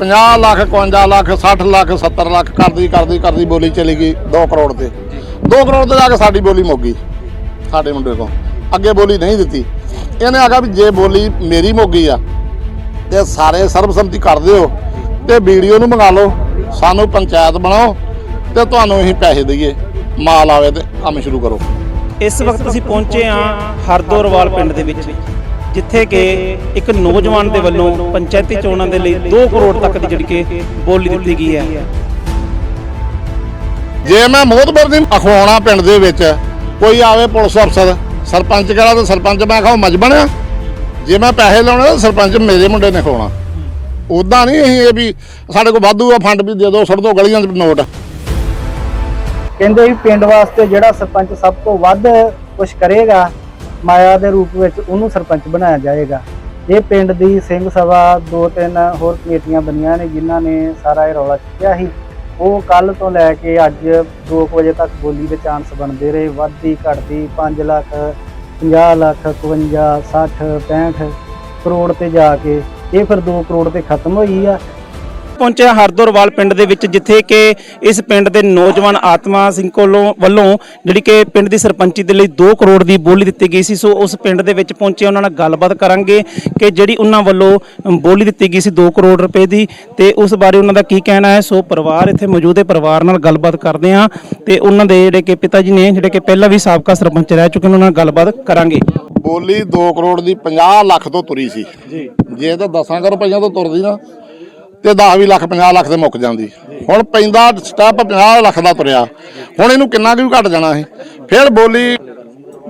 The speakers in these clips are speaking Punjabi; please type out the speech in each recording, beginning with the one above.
50 ਲੱਖ 51 ਲੱਖ 60 ਲੱਖ 70 ਲੱਖ, ਕਰਦੀ ਕਰਦੀ ਕਰਦੀ ਬੋਲੀ ਚਲੀ ਗਈ 2 ਕਰੋੜ ਤੇ। 2 ਕਰੋੜ ਤੇ ਜਾ ਕੇ ਸਾਡੀ ਬੋਲੀ ਮੁੱਕ ਗਈ, ਸਾਡੇ ਮੁੰਡੇ ਕੋਲ। ਅੱਗੇ ਬੋਲੀ ਨਹੀਂ ਦਿੱਤੀ। ਇਹਨੇ ਆਖਿਆ ਵੀ ਜੇ ਬੋਲੀ ਮੇਰੀ ਮੁੱਕ ਗਈ ਆ, ਤੇ ਸਾਰੇ ਸਰਬਸੰਮਤੀ ਕਰ ਦਿਓ, ਤੇ ਵੀਡੀਓ ਨੂੰ ਮੰਗਾ ਲਓ, ਸਾਨੂੰ ਪੰਚਾਇਤ ਬਣਾਓ, ਤੇ ਤੁਹਾਨੂੰ ਅਸੀਂ ਪੈਸੇ ਦਈਏ। ਮਾਲ ਆਵੇ ਤੇ ਕੰਮ ਸ਼ੁਰੂ ਕਰੋ। ਇਸ ਵਕਤ ਅਸੀਂ ਪਹੁੰਚੇ ਹਾਂ ਹਰਦੋਰਵਾਲ ਪਿੰਡ ਦੇ ਵਿੱਚ। ਜਿੱਥੇ ਕਿ ਇੱਕ ਨੌਜਵਾਨ ਦੇ ਵੱਲੋਂ ਪੰਚਾਇਤੀ ਚੋਣਾਂ ਦੇ ਲਈ 2 ਕਰੋੜ ਤੱਕ ਦੀ ਜਿਹੜੀ ਕਿ ਬੋਲੀ ਦਿੱਤੀ ਗਈ ਹੈ। ਜੇ ਮੈਂ ਮੋਹਤਬਰ ਦੀ ਅਖਵਾਉਣਾ ਪਿੰਡ ਦੇ ਵਿੱਚ ਕੋਈ ਆਵੇ ਪੁਲਿਸ ਅਫਸਰ ਸਰਪੰਚ ਕਹਣਾ ਤਾਂ ਸਰਪੰਚ ਮੈਂ ਕਹਾਂ ਮਜਬਣ ਆ। ਜੇ ਮੈਂ ਪੈਸੇ ਲਾਉਣੇ ਤਾਂ ਸਰਪੰਚ ਮੇਰੇ ਮੁੰਡੇ ਨੇ ਖਵਾਉਣਾ। ਉਦਾਂ ਨਹੀਂ ਅਸੀਂ ਇਹ ਵੀ ਸਾਡੇ ਕੋਲ ਵਾਧੂ ਆ ਫੰਡ ਵੀ ਦੇ ਦਿਓ ਸੁੱਟ ਦਿਓ ਗਲੀਆਂ 'ਚ ਨੋਟ। ਕਹਿੰਦੇ ਵੀ ਪਿੰਡ ਵਾਸਤੇ ਜਿਹੜਾ ਸਰਪੰਚ ਸਭ ਤੋਂ ਵੱਧ ਕੁਝ ਕਰੇਗਾ ਮਾਇਆ ਦੇ ਰੂਪ ਵਿੱਚ ਉਹਨੂੰ ਸਰਪੰਚ ਬਣਾਇਆ ਜਾਏਗਾ। ਇਹ ਪਿੰਡ ਦੀ ਸਿੰਘ ਸਭਾ ਦੋ ਤਿੰਨ ਹੋਰ ਕਮੇਟੀਆਂ ਬਣੀਆਂ ਨੇ ਜਿਨ੍ਹਾਂ ਨੇ ਸਾਰਾ ਇਹ ਰੌਲਾ ਚੁੱਕਿਆ ਸੀ। ਉਹ ਕੱਲ ਤੋਂ ਲੈ ਕੇ ਅੱਜ 2 ਵਜੇ ਤੱਕ ਬੋਲੀ ਦੇ ਚਾਂਸ ਬਣਦੇ ਰਹੇ। ਵੱਧਦੀ, ਘਟਦੀ 5 ਲੱਖ 50 ਲੱਖ 51 60 65 ਕਰੋੜ ਤੇ ਜਾ ਕੇ ਇਹ ਫਿਰ 2 ਕਰੋੜ ਤੇ ਖਤਮ ਹੋਈ ਆ। ਪਹੁੰਚੇ ਹਾਂ ਹਰਦੋਰਵਾਲ ਪਿੰਡ ਦੇ ਵਿੱਚ ਜਿੱਥੇ ਕਿ ਇਸ ਪਿੰਡ ਦੇ ਨੌਜਵਾਨ ਆਤਮਾ ਸਿੰਘ ਕੋਲੋਂ ਵੱਲੋਂ ਜਿਹੜੀ ਕਿ ਪਿੰਡ ਦੀ ਸਰਪੰਚੀ ਦੇ ਲਈ 2 ਕਰੋੜ ਦੀ ਬੋਲੀ ਦਿੱਤੀ ਗਈ ਸੀ। ਸੋ ਉਸ ਪਿੰਡ ਦੇ ਵਿੱਚ ਪਹੁੰਚੇ ਉਹਨਾਂ ਨਾਲ ਗੱਲਬਾਤ ਕਰਾਂਗੇ ਕਿ ਜਿਹੜੀ ਉਹਨਾਂ ਵੱਲੋਂ ਬੋਲੀ ਦਿੱਤੀ ਗਈ ਸੀ 2 ਕਰੋੜ ਰੁਪਏ ਦੀ ਤੇ ਉਸ ਬਾਰੇ ਉਹਨਾਂ ਦਾ ਕੀ ਕਹਿਣਾ ਹੈ। ਸੋ ਪਰਿਵਾਰ ਇੱਥੇ ਮੌਜੂਦ ਹੈ ਪਰਿਵਾਰ ਨਾਲ ਗੱਲਬਾਤ ਕਰਦੇ ਹਾਂ ਤੇ ਉਹਨਾਂ ਦੇ ਜਿਹੜੇ ਕਿ ਪਿਤਾ ਜੀ ਨੇ ਜਿਹੜੇ ਕਿ ਪਹਿਲਾਂ ਵੀ ਸਾਬਕਾ ਸਰਪੰਚ ਰਹਿ ਚੁੱਕੇ ਉਹਨਾਂ ਨਾਲ ਗੱਲਬਾਤ ਕਰਾਂਗੇ। ਬੋਲੀ 2 ਕਰੋੜ ਦੀ 50 ਲੱਖ ਤੋਂ ਤੁਰੀ ਸੀ। ਜੀ। ਜੇ ਤਾਂ 10 ਕਰੋੜ ਰੁਪਈਆ ਤੋਂ ਤੁਰਦੀ ਨਾ ਤੇ 10 ਵੀ ਲੱਖ 50 ਲੱਖ ਤੇ ਮੁੱਕ ਜਾਂਦੀ। ਹੁਣ ਪੈਂਦਾ ਸਟੈਪ 50 ਲੱਖ ਦਾ ਤੁਰਿਆ। ਹੁਣ ਇਹਨੂੰ ਕਿੰਨਾ ਕੁ ਵੀ ਘਟ ਜਾਣਾ ਸੀ? ਫਿਰ ਬੋਲੀ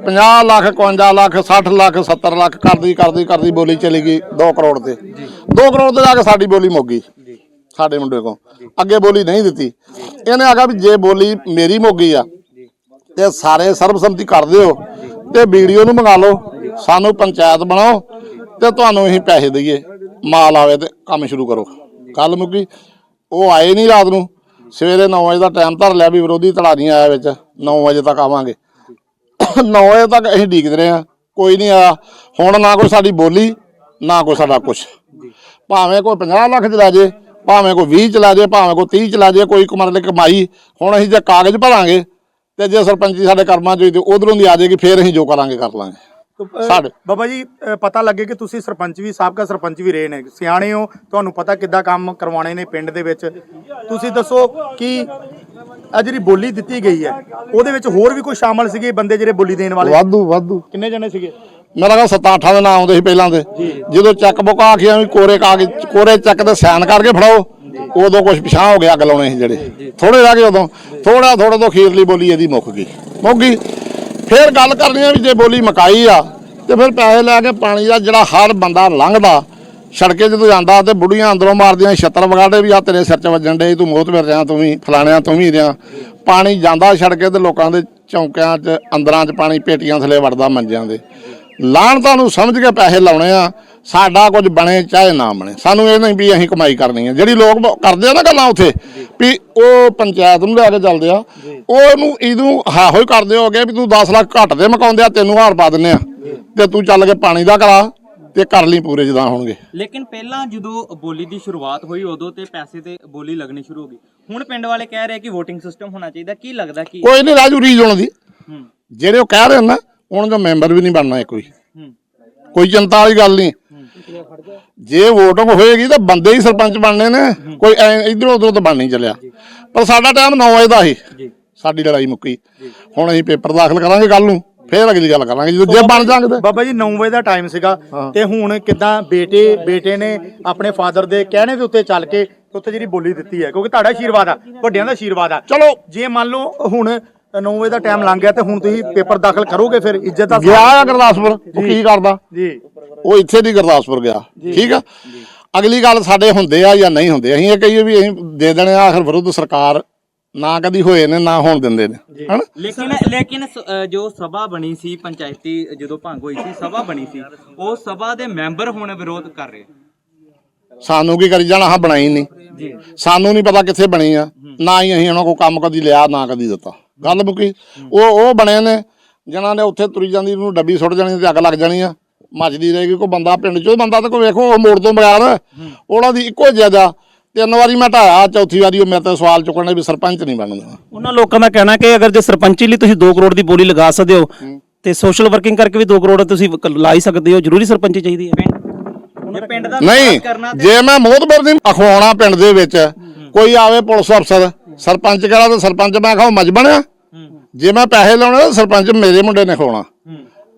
50 ਲੱਖ 51 ਲੱਖ 60 ਲੱਖ 70 ਲੱਖ, ਕਰਦੀ ਕਰਦੀ ਕਰਦੀ ਬੋਲੀ ਚਲੀ ਗਈ 2 ਕਰੋੜ ਤੇ। 2 ਕਰੋੜ ਤੇ ਜਾ ਕੇ ਸਾਡੀ ਬੋਲੀ ਮੁੱਕ ਗਈ, ਸਾਡੇ ਮੁੰਡੇ ਕੋਲ। ਅੱਗੇ ਬੋਲੀ ਨਹੀਂ ਦਿੱਤੀ। ਇਹਨੇ ਆਖਿਆ ਵੀ ਜੇ ਬੋਲੀ ਮੇਰੀ ਮੁੱਕ ਗਈ ਆ, ਤੇ ਸਾਰੇ ਸਰਬਸੰਮਤੀ ਕਰ ਦਿਓ, ਤੇ ਵੀਡੀਓ ਨੂੰ ਮੰਗਾ ਲਓ, ਸਾਨੂੰ ਪੰਚਾਇਤ ਬਣਾਓ, ਤੇ ਤੁਹਾਨੂੰ ਅਸੀਂ ਪੈਸੇ ਦਈਏ। ਮਾਲ ਆਵੇ ਤੇ ਕੰਮ ਸ਼ੁਰੂ ਕਰੋ। ਕੱਲ ਮੁੱਕੀ ਉਹ ਆਏ ਨਹੀਂ ਰਾਤ ਨੂੰ। ਸਵੇਰੇ 9 ਵਜੇ ਦਾ ਟਾਈਮ ਧਰ ਲਿਆ ਵੀ ਵਿਰੋਧੀ ਧੜਾ ਨਹੀਂ ਆਇਆ ਵਿੱਚ। 9 ਵਜੇ ਤੱਕ ਆਵਾਂਗੇ। 9 ਵਜੇ ਤੱਕ ਅਸੀਂ ਡੀਕਦੇ ਰਹੇ ਆ ਕੋਈ ਨਹੀਂ ਆਇਆ। ਹੁਣ ਨਾ ਕੋਈ ਸਾਡੀ ਬੋਲੀ, ਨਾ ਕੋਈ ਸਾਡਾ ਕੁਛ। ਭਾਵੇਂ ਕੋਈ 50 ਲੱਖ ਚਲਾ ਜੇ, ਭਾਵੇਂ ਕੋਈ 20 ਚਲਾ ਜੇ, ਭਾਵੇਂ ਕੋਈ 30 ਚਲਾ ਜੇ, ਕੋਈ ਕਮਰ ਲਈ ਕਮਾਈ, ਹੁਣ ਅਸੀਂ ਜੇ ਕਾਗਜ਼ ਭਰਾਂਗੇ ਤੇ ਜੇ ਸਰਪੰਚੀ ਸਾਡੇ ਕਰਮਾਂ ਚ ਹੋਈ ਤੇ ਉਧਰੋਂ ਦੀ ਆ ਜਾਏਗੀ, ਫਿਰ ਅਸੀਂ ਜੋ ਕਰਾਂਗੇ, ਕਰ ਲਾਂਗੇ। ਸਾਡੇ ਬਾਬਾ ਜੀ ਅ, ਪਤਾ ਲੱਗੇ ਕਿ ਤੁਸੀਂ ਸਰਪੰਚ ਵੀ ਸਾਬਕਾ ਸਰਪੰਚ ਵੀ ਰਹੇ ਨੇ। ਸਿਆਣੇ ਹੋ ਤੁਹਾਨੂੰ ਪਤਾ ਕਿੱਦਾਂ ਕੰਮ ਕਰਵਾਉਣੇ ਨੇ ਪਿੰਡ ਦੇ ਵਿੱਚ। ਤੁਸੀਂ ਦੱਸੋ ਕਿ ਆ ਜਿਹੜੀ ਬੋਲੀ ਦਿੱਤੀ ਗਈ ਹੈ ਉਹਦੇ ਵਿੱਚ ਹੋਰ ਵੀ ਕੋਈ ਸ਼ਾਮਲ ਸੀਗੇ ਬੰਦੇ ਜਿਹੜੇ ਬੋਲੀ ਦੇਣ ਵਾਲੇ? ਵਾਧੂ ਵਾਧੂ। ਕਿੰਨੇ ਜਣੇ ਸੀਗੇ? ਮੇਰਾ ਕਹਾ 7-8 ਦੇ ਨਾਂ ਆਉਂਦੇ ਸੀ ਪਹਿਲਾਂ ਦੇ। ਜਦੋਂ ਚੈੱਕ ਬੁੱਕ ਆਖੀਆਂ ਵੀ ਕੋਰੇ ਕਾਗਜ਼ ਕੋਰੇ ਚੈੱਕ ਤੇ ਸਾਈਨ ਕਰਕੇ ਫੜਾਓ ਉਦੋਂ ਕੁਝ ਪਿਛਾਂ ਹੋ ਗਿਆ ਅੱਗ ਲਾਉਣੇ ਸੀ ਜਿਹੜੇ। ਥੋੜੇ ਰਹਿ ਗਏ ਉਦੋਂ। ਥੋੜਾ ਥੋੜਾ ਤੋਂ ਖੀਰਲੀ ਬੋਲੀ ਇਹਦੀ ਮੁੱਕ ਗਈ। ਮੁੱਕ ਗਈ। ਫਿਰ ਗੱਲ ਕਰਨੀ ਆ ਵੀ ਜੇ ਬੋਲੀ ਮਕਾਈ ਆ, ਤੇ ਫਿਰ ਪੈਸੇ ਲੈ ਕੇ ਪਾਣੀ ਦਾ ਜਿਹੜਾ ਹਰ ਬੰਦਾ ਲੰਘਦਾ, ਸੜਕੇ ਜਦੋਂ ਜਾਂਦਾ ਤੇ ਬੁੜੀਆਂ ਅੰਦਰੋਂ ਮਾਰਦੀਆਂ, ਛੱਤਰ ਵਗਾੜੇ ਵੀ ਆ, ਤੇਰੇ ਸਿਰ 'ਚ ਵੱਜਣ ਡੇ ਤੂੰ ਮੋਹਤ ਮਿਲ ਰਿਆ, ਤੂੰ ਵੀ ਫਲਾਣਿਆਂ ਤੂੰ ਵੀ ਰਿਆ। ਪਾਣੀ ਜਾਂਦਾ ਸੜਕੇ ਤੇ ਲੋਕਾਂ ਦੇ ਚੌਂਕਿਆਂ 'ਚ, ਅੰਦਰਾਂ 'ਚ ਪਾਣੀ, ਪੇਟੀਆਂ ਥੱਲੇ ਵੜਦਾ ਮੰਜਿਆਂ ਦੇ। ਲਾਹਣਤਾਂ ਨੂੰ ਸਮਝ ਕੇ ਪੈਸੇ ਲਾਉਣੇ ਆ ਸਾਡਾ ਕੁਝ ਬਣੇ ਚਾਹੇ ਨਾ ਬਣੇ। ਸਾਨੂੰ ਇਹ ਨਹੀਂ ਵੀ ਅਸੀਂ ਕਮਾਈ ਕਰਨੀ ਹੈ ਜਿਹੜੀ ਲੋਕ ਕਰਦੇ ਆ ਨਾ ਗੱਲਾਂ ਉਥੇ ਵੀ ਉਹ ਪੰਚਾਇਤ ਨੂੰ ਲੈ ਕੇ ਚੱਲਦੇ ਆ ਉਹਨੂੰ ਇਹਨੂੰ ਹਾਹੋ ਹੀ ਕਰਦੇ ਹੋਗੇ ਵੀ ਤੂੰ 10 ਲੱਖ ਘੱਟ ਦੇ ਮਕਾਉਂਦੇ ਆ ਤੈਨੂੰ ਹਾਰ ਪਾ ਦਿੰਨੇ ਆ। ਤੇ ਤੂੰ ਚੱਲ ਕੇ ਪਾਣੀ ਦਾ ਕਰਾ ਤੇ ਕਰ ਲਈ ਪੂਰੇ ਜਿੱਦਾਂ ਹੋਣਗੇ। ਲੇਕਿਨ ਪਹਿਲਾਂ ਜਦੋਂ ਬੋਲੀ ਦੀ ਸ਼ੁਰੂਆਤ ਹੋਈ ਉਦੋਂ ਤੇ ਪੈਸੇ ਤੇ ਬੋਲੀ ਲੱਗਣੀ ਸ਼ੁਰੂ ਹੋ ਗਈ। ਹੁਣ ਪਿੰਡ ਵਾਲੇ ਕਹਿ ਰਹੇ ਕਿ VOTING ਸਿਸਟਮ ਹੋਣਾ ਚਾਹੀਦਾ। ਕੀ ਲੱਗਦਾ ਕਿ? ਕੋਈ ਨਹੀਂ ਰਾਜੂ ਰੀਜ ਹੋਣ ਦੀ। ਹੂੰ। ਜਿਹੜੇ ਉਹ ਕਹਿ ਰਹੇ ਨਾ ਉਹਨਾਂ ਦਾ ਮੈਂਬਰ ਵੀ ਨਹੀਂ ਬਣਨਾ ਹੈ ਕੋਈ। ਕੋਈ ਚਿੰਤਾ ਵਾਲੀ ਗੱਲ ਨਹੀਂ। ਜੇ ਵੋਟਿੰਗ ਹੋਏਗੀ ਤਾਂ ਬੰਦੇ ਹੀ ਸਰਪੰਚ ਬਣਨੇ ਨੇ। ਕੋਈ ਇਧਰੋਂ ਉਧਰੋਂ ਤਾਂ ਬਣ ਨਹੀਂ ਚੱਲਿਆ। ਪਰ ਸਾਡਾ ਟਾਈਮ 9 ਵਜੇ ਦਾ ਸੀ। ਸਾਡੀ ਲੜਾਈ ਮੁੱਕੀ। ਹੁਣ ਅਸੀਂ ਪੇਪਰ ਦਾਖਲ ਕਰਾਂਗੇ ਕੱਲ ਨੂੰ। ਫੇਰ ਅਗਲੀ ਗੱਲ ਕਰਾਂਗੇ। ਜਦੋਂ ਜੇ ਬਣ ਜਾਣਗੇ ਬਾਬਾ ਜੀ 9 ਵਜੇ ਦਾ ਟਾਈਮ ਸੀਗਾ। ਤੇ ਹੁਣ ਕਿੱਦਾਂ ਬੇਟੇ ਬੇਟੇ ਨੇ ਆਪਣੇ ਫਾਦਰ ਦੇ ਕਹਿਣੇ ਦੇ ਉੱਤੇ ਚੱਲ ਕੇ ਉੱਥੇ ਜਿਹੜੀ ਬੋਲੀ ਦਿੱਤੀ ਹੈ। ਕਿਉਂਕਿ ਤੁਹਾਡਾ ਆਸ਼ੀਰਵਾਦ ਆ। ਵੱਡਿਆਂ ਦਾ ਆਸ਼ੀਰਵਾਦ ਆ। ਚਲੋ। ਜੇ ਮੰਨ ਲਓ ਹੁਣ 9 ਵਜੇ ਦਾ ਟਾਈਮ ਲੰਘ ਗਿਆ ਤੇ ਹੁਣ ਤੁਸੀਂ ਪੇਪਰ ਦਾਖਲ ਕਰੋਗੇ ਫਿਰ ਇੱਜ਼ਤ ਦਾ ਗਿਆ ਆ ਗੁਰਦਾਸਪੁਰ ਉਹ ਕੀ ਕਰਦਾ? ਜੀ। ਉਹ ਇੱਥੇ ਦੀ ਗੁਰਦਾਸਪੁਰ ਗਿਆ ਠੀਕ ਆ? ਅਗਲੀ ਗੱਲ ਸਾਡੇ ਹੁੰਦੇ ਆ ਜਾਂ ਨਹੀਂ ਹੁੰਦੇ ਅਸੀਂ ਇਹ ਕਹੀਏ ਵੀ ਅਸੀਂ ਦੇ ਦੇਣੇ ਆ ਆਖਰ ਵਿਰੁੱਧ ਸਰਕਾਰ ਨਾ ਕਦੀ ਹੋਏ ਨੇ ਨਾ ਹੋਣ ਦਿੰਦੇ ਨੇ ਹਨਾ? ਲੇਕਿਨ ਲੇਕਿਨ ਜੋ ਸਭਾ ਬਣੀ ਸੀ ਪੰਚਾਇਤੀ ਜਦੋਂ ਭੰਗ ਹੋਈ ਸੀ ਸਭਾ ਬਣੀ ਸੀ ਉਹ ਸਭਾ ਦੇ ਮੈਂਬਰ ਹੁਣ ਵਿਰੋਧ ਕਰ ਰਹੇ ਸਾਨੂੰ ਕੀ ਕਰੀ ਜਾਣਾ ਹਾਂ ਬਣਾਈ ਨਹੀਂ। ਸਾਨੂੰ ਨਹੀਂ ਪਤਾ ਕਿੱਥੇ ਬਣੀ ਆ ਨਾ ਹੀ ਅਸੀਂ ਉਹਨਾਂ ਕੋ ਕੰਮ ਕਦੀ ਲਿਆ ਨਾ ਕਦੀ ਦਿੱਤਾ। ਗੱਲ ਮੁੱਕੀ। ਉਹ ਉਹ ਬਣੇ ਨੇ ਜਿਨ੍ਹਾਂ ਨੇ ਉੱਥੇ ਤੁਰੀ ਜਾਂਦੀ ਨੂੰ ਡੱਬੀ ਸੁੱਟ ਜਾਣੀ ਤੇ ਅੱਗ ਲੱਗ ਜਾਣੀ ਆ। ਮੱਚਦੀ ਰਹੇਗੀ ਕੋਈ ਬੰਦਾ ਪਿੰਡ ਚੋਂ ਬੰਦਾ ਤਾਂ ਕੋਈ ਵੇਖੋ ਉਹ ਮੋੜ ਤੋਂ ਬਗੈਰ। ਉਹਨਾਂ ਦੀ ਇੱਕੋ ਜ਼ਿਆਦਾ ਤਿੰਨ ਵਾਰੀ ਮੈਂ ਢਾਇਆ ਚੌਥੀ ਵਾਰੀ ਉਹ ਮੇਰੇ ਤੇ ਸਵਾਲ ਚੁੱਕਣੇ ਵੀ ਸਰਪੰਚ ਨਹੀਂ ਬਣਦਾ ਉਹਨਾਂ ਲੋਕਾਂ ਦਾ ਕਹਿਣਾ ਕਿ ਅਗਰ ਜੇ ਸਰਪੰਚੀ ਲਈ ਤੁਸੀਂ 2 ਕਰੋੜ ਦੀ ਬੋਲੀ ਲਗਾ ਸਕਦੇ ਹੋ ਤੇ ਸੋਸ਼ਲ ਵਰਕਿੰਗ ਕਰਕੇ ਵੀ 2 ਕਰੋੜ ਤੁਸੀਂ ਲਾ ਹੀ ਸਕਦੇ ਹੋ ਜ਼ਰੂਰੀ ਸਰਪੰਚੀ ਚਾਹੀਦੀ ਹੈ। ਜੇ ਪਿੰਡ ਦਾ ਨਹੀਂ ਜੇ ਮੈਂ ਮੋਹਤਬਰ ਦੀ ਅਖਵਾਉਣਾ ਪਿੰਡ ਦੇ ਵਿੱਚ ਕੋਈ ਆਵੇ ਪੁਲਿਸ ਅਫਸਰ ਸਰਪੰਚ ਕਹਣਾ ਤਾਂ ਸਰਪੰਚ ਮੈਂ ਖਾਓ ਮਜ ਬਣਿਆ ਜੇ ਮੈਂ ਪੈਸੇ ਲਾਉਣੇ ਤਾਂ ਸਰਪੰਚ ਮੇਰੇ ਮੁੰਡੇ ਨੇ ਖਵਾਉਣਾ।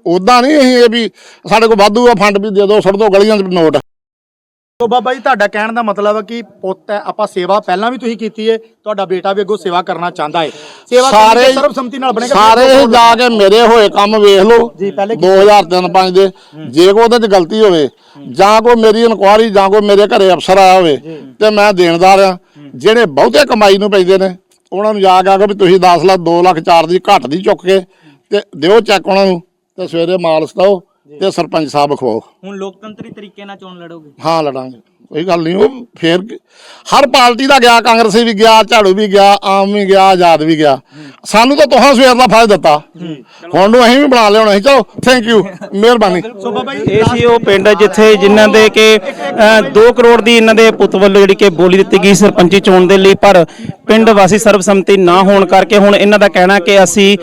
ਉਦਾਂ ਨਹੀਂ ਅਸੀਂ ਇਹ ਵੀ ਸਾਡੇ ਕੋਲ ਵਾਧੂ ਆ ਫੰਡ ਵੀ ਦੇ ਦਿਓ ਸੁੱਟ ਦਿਓ ਗਲੀਆਂ 'ਚ ਨੋਟ। ਸੋ ਬਾਬਾ ਜੀ ਤੁਹਾਡਾ ਕਹਿਣ ਦਾ ਮਤਲਬ ਹੈ ਕਿ ਪੁੱਤ ਹੈ ਆਪਾਂ ਸੇਵਾ ਪਹਿਲਾਂ ਵੀ ਤੁਸੀਂ ਕੀਤੀ ਹੈ ਤੁਹਾਡਾ ਬੇਟਾ ਵੀ ਅੱਗੋਂ ਸੇਵਾ ਕਰਨਾ ਚਾਹੁੰਦਾ ਹੈ ਸੇਵਾ ਸਾਰੇ ਸਾਰੇ ਸਰਬਸੰਮਤੀ ਨਾਲ ਬਣੇਗਾ ਸਾਰੇ ਹੀ ਜਾ ਕੇ ਮੇਰੇ ਹੋਏ ਕੰਮ ਵੇਖ ਲਓ ਜੀ, ਪਹਿਲੇ 2003-5 ਦੇ ਜੇ ਕੋਈ ਉਹਦੇ 'ਚ ਗਲਤੀ ਹੋਵੇ ਜਾਂ ਕੋਈ ਮੇਰੀ ਇਨਕੁਆਰੀ ਜਾਂ ਕੋਈ ਮੇਰੇ ਘਰੇ ਅਫਸਰ ਆਇਆ ਹੋਵੇ ਤੇ ਮੈਂ ਦੇਣਦਾਰ ਆ ਜਿਹੜੇ ਬਹੁਤੇ ਕਮਾਈ ਨੂੰ ਪੈਂਦੇ ਨੇ ਉਹਨਾਂ ਨੂੰ ਜਾ ਕੇ ਵੀ ਤੁਸੀਂ 10 ਲੱਖ 2 ਲੱਖ 4 ਦੀ ਘੱਟ ਦੀ ਚੁੱਕ ਕੇ ਤੇ ਦਿਓ ਚੈੱਕ ਉਹਨਾਂ ਨੂੰ ਤੇ ਸਵੇਰੇ ਮਾਲ ਸਤਾਓ। ਤੇ ਸਰਪੰਚ ਸਾਹਿਬ ਖਵਾਓ ਹੁਣ ਲੋਕਤੰਤਰੀ ਤਰੀਕੇ ਨਾਲ ਚੋਣ ਲੜੋਗੇ? ਹਾਂ ਲੜਾਂਗੇ। ਕੋਈ ਗੱਲ ਨਹੀਂ ਉਹ ਫੇਰ ਹਰ ਪਾਰਟੀ ਦਾ ਗਿਆ ਕਾਂਗਰਸੀ ਵੀ ਗਿਆ ਝਾੜੂ ਵੀ ਗਿਆ ਆਮ ਵੀ ਗਿਆ ਆਜ਼ਾਦ ਵੀ ਗਿਆ। ਸਾਨੂੰ ਤਾਂ ਤੁਹਾਂ ਸਵੇਰ ਦਾ ਫਾਇਦਾ ਦਿੱਤਾ। ਹੁਣ ਨੂੰ ਅਸੀਂ ਵੀ ਬਣਾ ਲਿਆਉਣਾ ਸੀ। ਚਲੋ ਥੈਂਕ ਯੂ ਮਿਹਰਬਾਨੀ। ਇਹ ਸੀ ਉਹ ਪਿੰਡ ਜਿੱਥੇ ਜਿਨ੍ਹਾਂ ਦੇ ਕਿ 2 ਕਰੋੜ ਦੀ ਇਹਨਾਂ ਦੇ ਪੁੱਤ ਵੱਲੋਂ ਜਿਹੜੀ ਕਿ ਬੋਲੀ ਦਿੱਤੀ ਗਈ ਸਰਪੰਚੀ ਚੋਣ ਦੇ ਲਈ। ਪਰ ਪਿੰਡ ਵਾਸੀ ਸਰਬਸੰਮਤੀ ਨਾ ਹੋਣ ਕਰਕੇ ਹੁਣ ਇਹਨਾਂ ਦਾ ਕਹਿਣਾ ਕਿ ਅਸੀਂ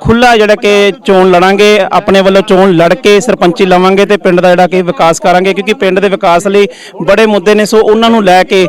ਖੁੱਲਾ ਜਿਹੜਾ ਕਿ ਚੋਣ ਲੜਾਂਗੇ ਆਪਣੇ ਵੱਲੋਂ ਚੋਣ ਲੜ ਕੇ ਸਰਪੰਚੀ ਲਵਾਂਗੇ ਤੇ ਪਿੰਡ ਦਾ ਜਿਹੜਾ ਕਿ ਵਿਕਾਸ ਕਰਾਂਗੇ। ਕਿਉਂਕਿ ਪਿੰਡ ਦੇ ਵਿਕਾਸ ਲਈ ਬੜੇ ਮੁੱਦੇ ਨੇ, ਸੋ ਉਹਨਾਂ ਨੂੰ ਲੈ ਕੇ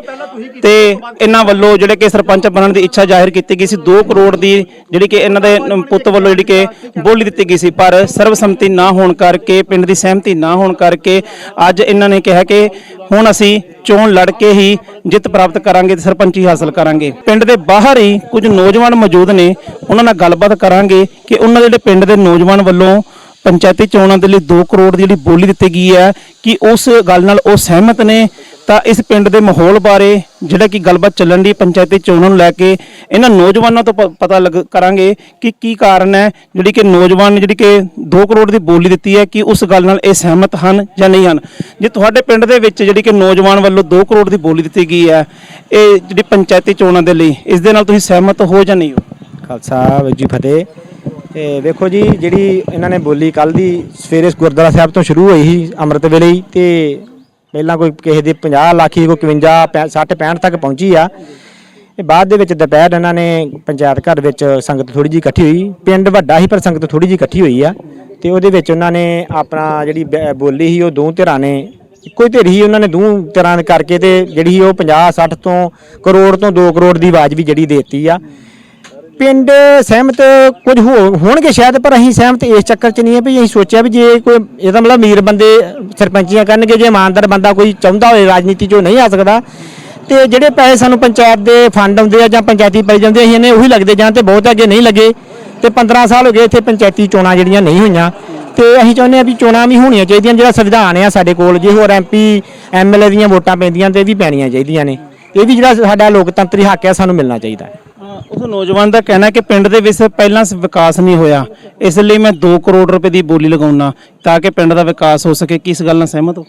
ਤੇ ਇਹਨਾਂ ਵੱਲੋਂ ਜਿਹੜੇ ਕਿ ਸਰਪੰਚ ਬਣਨ ਦੀ ਇੱਛਾ ਜ਼ਾਹਿਰ ਕੀਤੀ ਗਈ ਸੀ 2 ਕਰੋੜ ਦੀ ਜਿਹੜੀ ਕਿ ਇਹਨਾਂ ਦੇ ਪੁੱਤ ਵੱਲੋਂ ਜਿਹੜੀ ਕਿ ਬੋਲੀ ਦਿੱਤੀ ਗਈ ਸੀ, ਪਰ ਸਰਬਸੰਮਤੀ ਨਾ ਹੋਣ ਕਰਕੇ, ਪਿੰਡ ਦੀ ਸਹਿਮਤੀ ਨਾ ਹੋਣ ਕਰਕੇ ਅੱਜ ਇਹਨਾਂ ਨੇ ਕਿਹਾ ਕਿ ਹੁਣ ਅਸੀਂ ਚੋਣ ਲੜ ਕੇ ਹੀ ਜਿੱਤ ਪ੍ਰਾਪਤ ਕਰਾਂਗੇ ਤੇ ਸਰਪੰਚੀ ਹਾਸਲ ਕਰਾਂਗੇ। ਪਿੰਡ ਦੇ ਬਾਹਰ ਹੀ ਕੁਝ ਨੌਜਵਾਨ ਮੌਜੂਦ ਨੇ, ਉਹਨਾਂ ਨਾਲ ਗੱਲਬਾਤ ਕਰਾਂਗੇ ਕਿ ਉਹਨਾਂ ਦੇ ਜਿਹੜੇ ਪਿੰਡ ਦੇ ਨੌਜਵਾਨ ਵੱਲੋਂ ਪੰਚਾਇਤੀ ਚੋਣਾਂ ਦੇ ਲਈ 2 ਕਰੋੜ ਦੀ ਜਿਹੜੀ ਬੋਲੀ ਦਿੱਤੀ ਗਈ ਹੈ ਕਿ ਉਸ ਗੱਲ ਨਾਲ ਉਹ ਸਹਿਮਤ ਨੇ, ਤਾਂ ਇਸ ਪਿੰਡ ਦੇ ਮਾਹੌਲ ਬਾਰੇ ਜਿਹੜਾ ਕਿ ਗੱਲਬਾਤ ਚੱਲਣ ਦੀ ਪੰਚਾਇਤੀ ਚੋਣਾਂ ਨੂੰ ਲੈ ਕੇ ਇਹਨਾਂ ਨੌਜਵਾਨਾਂ ਤੋਂ ਪ- ਪਤਾ ਲੱਗ, ਕਰਾਂਗੇ ਕਿ ਕੀ ਕਾਰਨ ਹੈ, ਜਿਹੜੀ ਕਿ ਨੌਜਵਾਨ ਨੇ ਜਿਹੜੀ ਕਿ 2 ਕਰੋੜ ਦੀ ਬੋਲੀ ਦਿੱਤੀ ਹੈ, ਕਿ ਉਸ ਗੱਲ ਨਾਲ ਇਹ ਸਹਿਮਤ ਹਨ ਜਾਂ ਨਹੀਂ ਹਨ। ਜੇ ਤੁਹਾਡੇ ਪਿੰਡ ਦੇ ਵਿੱਚ ਜਿਹੜੀ ਕਿ ਨੌਜਵਾਨ ਵੱਲੋਂ 2 ਕਰੋੜ ਦੀ ਬੋਲੀ ਦਿੱਤੀ ਗਈ ਹੈ, ਇਹ ਜਿਹੜੀ ਪੰਚਾਇਤੀ ਚੋਣਾਂ ਦੇ ਲਈ ਇਸ ਦੇ ਨਾਲ ਤੁਸੀਂ ਸਹਿਮਤ ਹੋ ਜਾਂ ਨਹੀਂ ਹੋ? ਖਾਲਸਾ ਜੀ ਫਤਿਹ। ਤੇ ਵੇਖੋ ਜੀ, ਜਿਹੜੀ ਇਹਨਾਂ ਨੇ ਬੋਲੀ ਕੱਲ ਦੀ, ਸਵੇਰੇ ਗੁਰਦੁਆਰਾ ਸਾਹਿਬ ਤੋਂ ਸ਼ੁਰੂ ਹੋਈ ਸੀ ਅੰਮ੍ਰਿਤ ਵੇਲੇ ਹੀ, ਤੇ ਪਹਿਲਾਂ ਕੋਈ ਕਿਸੇ ਦੀ 50 ਲੱਖ ਹੀ ਕੋਈ 51 60 65 ਤੱਕ ਪਹੁੰਚੀ ਆ। ਇਹ ਬਾਅਦ ਦੇ ਵਿੱਚ ਦੁਪਹਿਰ ਇਹਨਾਂ ਨੇ ਪੰਚਾਇਤ ਘਰ ਵਿੱਚ ਸੰਗਤ ਥੋੜੀ ਜਿਹੀ ਇਕੱਠੀ ਹੋਈ। ਪਿੰਡ ਵੱਡਾ ਹੀ ਪਰ ਸੰਗਤ ਥੋੜੀ ਜਿਹੀ ਇਕੱਠੀ ਹੋਈ ਆ। ਤੇ ਉਹਦੇ ਵਿੱਚ ਉਹਨਾਂ ਨੇ ਆਪਣਾ ਜਿਹੜੀ ਬ- ਬੋਲੀ ਸੀ, ਉਹ ਦੋ ਧਿਰਾਂ ਨੇ, ਇੱਕੋ ਹੀ ਧਿਰ ਉਹਨਾਂ ਨੇ ਦੋ ਧਿਰਾਂ ਕਰਕੇ ਤੇ ਜਿਹੜੀ ਸੀ ਉਹ 50 60 ਤੋਂ ਕਰੋੜ ਤੋਂ 2 ਕਰੋੜ ਦੀ ਆਵਾਜ਼ ਵੀ ਜਿਹੜੀ ਦੇਤੀ ਆ। ਪਿੰਡ ਸਹਿਮਤ ਕੁਝ ਹੋ, ਹੋਣਗੇ ਸ਼ਾਇਦ, ਪਰ ਅਸੀਂ ਸਹਿਮਤ ਇਸ ਚੱਕਰ 'ਚ ਨਹੀਂ ਹੈ ਵੀ ਅਸੀਂ ਸੋਚਿਆ ਵੀ ਜੇ ਕੋਈ ਇਹਦਾ ਮਤਲਬ ਅਮੀਰ ਬੰਦੇ ਸਰਪੰਚੀਆਂ ਕਰਨਗੇ, ਜੇ ਇਮਾਨਦਾਰ ਬੰਦਾ ਕੋਈ ਚਾਹੁੰਦਾ ਹੋਵੇ ਰਾਜਨੀਤੀ 'ਚੋਂ ਨਹੀਂ ਆ ਸਕਦਾ। ਤੇ ਜਿਹੜੇ ਪੈਸੇ ਸਾਨੂੰ ਪੰਚਾਇਤ ਦੇ ਫੰਡ ਆਉਂਦੇ ਆ ਜਾਂ ਪੰਚਾਇਤੀ ਪੈ ਜਾਂਦੇ ਅਸੀਂ ਇਹਨੇ ਉਹੀ ਲੱਗਦੇ ਜਾਂ ਤੇ ਬਹੁਤ ਅੱਗੇ ਨਹੀਂ ਲੱਗੇ। ਤੇ 15 ਸਾਲ ਹੋ ਗਏ ਇੱਥੇ ਪੰਚਾਇਤੀ ਚੋਣਾਂ ਜਿਹੜੀਆਂ ਨਹੀਂ ਹੋਈਆਂ। ਤੇ ਅਸੀਂ ਚਾਹੁੰਦੇ ਆ ਵੀ ਚੋਣਾਂ ਵੀ ਹੋਣੀਆਂ ਚਾਹੀਦੀਆਂ, ਜਿਹੜਾ ਸੰਵਿਧਾਨ ਆ ਸਾਡੇ ਕੋਲ, ਜੇ ਹੋਰ ਐਮਪੀ ਐਮਐਲਏ ਦੀਆਂ ਵੋਟਾਂ ਪੈਂਦੀਆਂ ਤੇ ਇਹ ਵੀ ਪੈਣੀਆਂ ਚਾਹੀਦੀਆਂ ਨੇ। ਇਹ ਵੀ ਜਿਹੜਾ ਸਾਡਾ ਲੋਕਤੰਤਰੀ ਹੱਕ ਆ, ਸਾਨੂੰ ਮਿਲਣਾ ਚਾਹੀਦਾ ਹੈ। ਉਸ ਨੌਜਵਾਨ ਦਾ ਕਹਿਣਾ ਹੈ ਕਿ ਪਿੰਡ ਦੇ ਵਿੱਚ ਪਹਿਲਾਂ ਸ- ਵਿਕਾਸ ਨਹੀਂ ਹੋਇਆ। ਇਸ ਲਈ ਮੈਂ 2 ਕਰੋੜ ਰੁਪਏ ਦੀ ਬੋਲੀ ਲਗਾਉਣਾ ਤਾਂ ਕਿ ਪਿੰਡ ਦਾ ਵਿਕਾਸ ਹੋ ਸਕੇ। ਕਿਸ ਗੱਲ ਨਾਲ ਸਹਿਮਤ ਹੋ?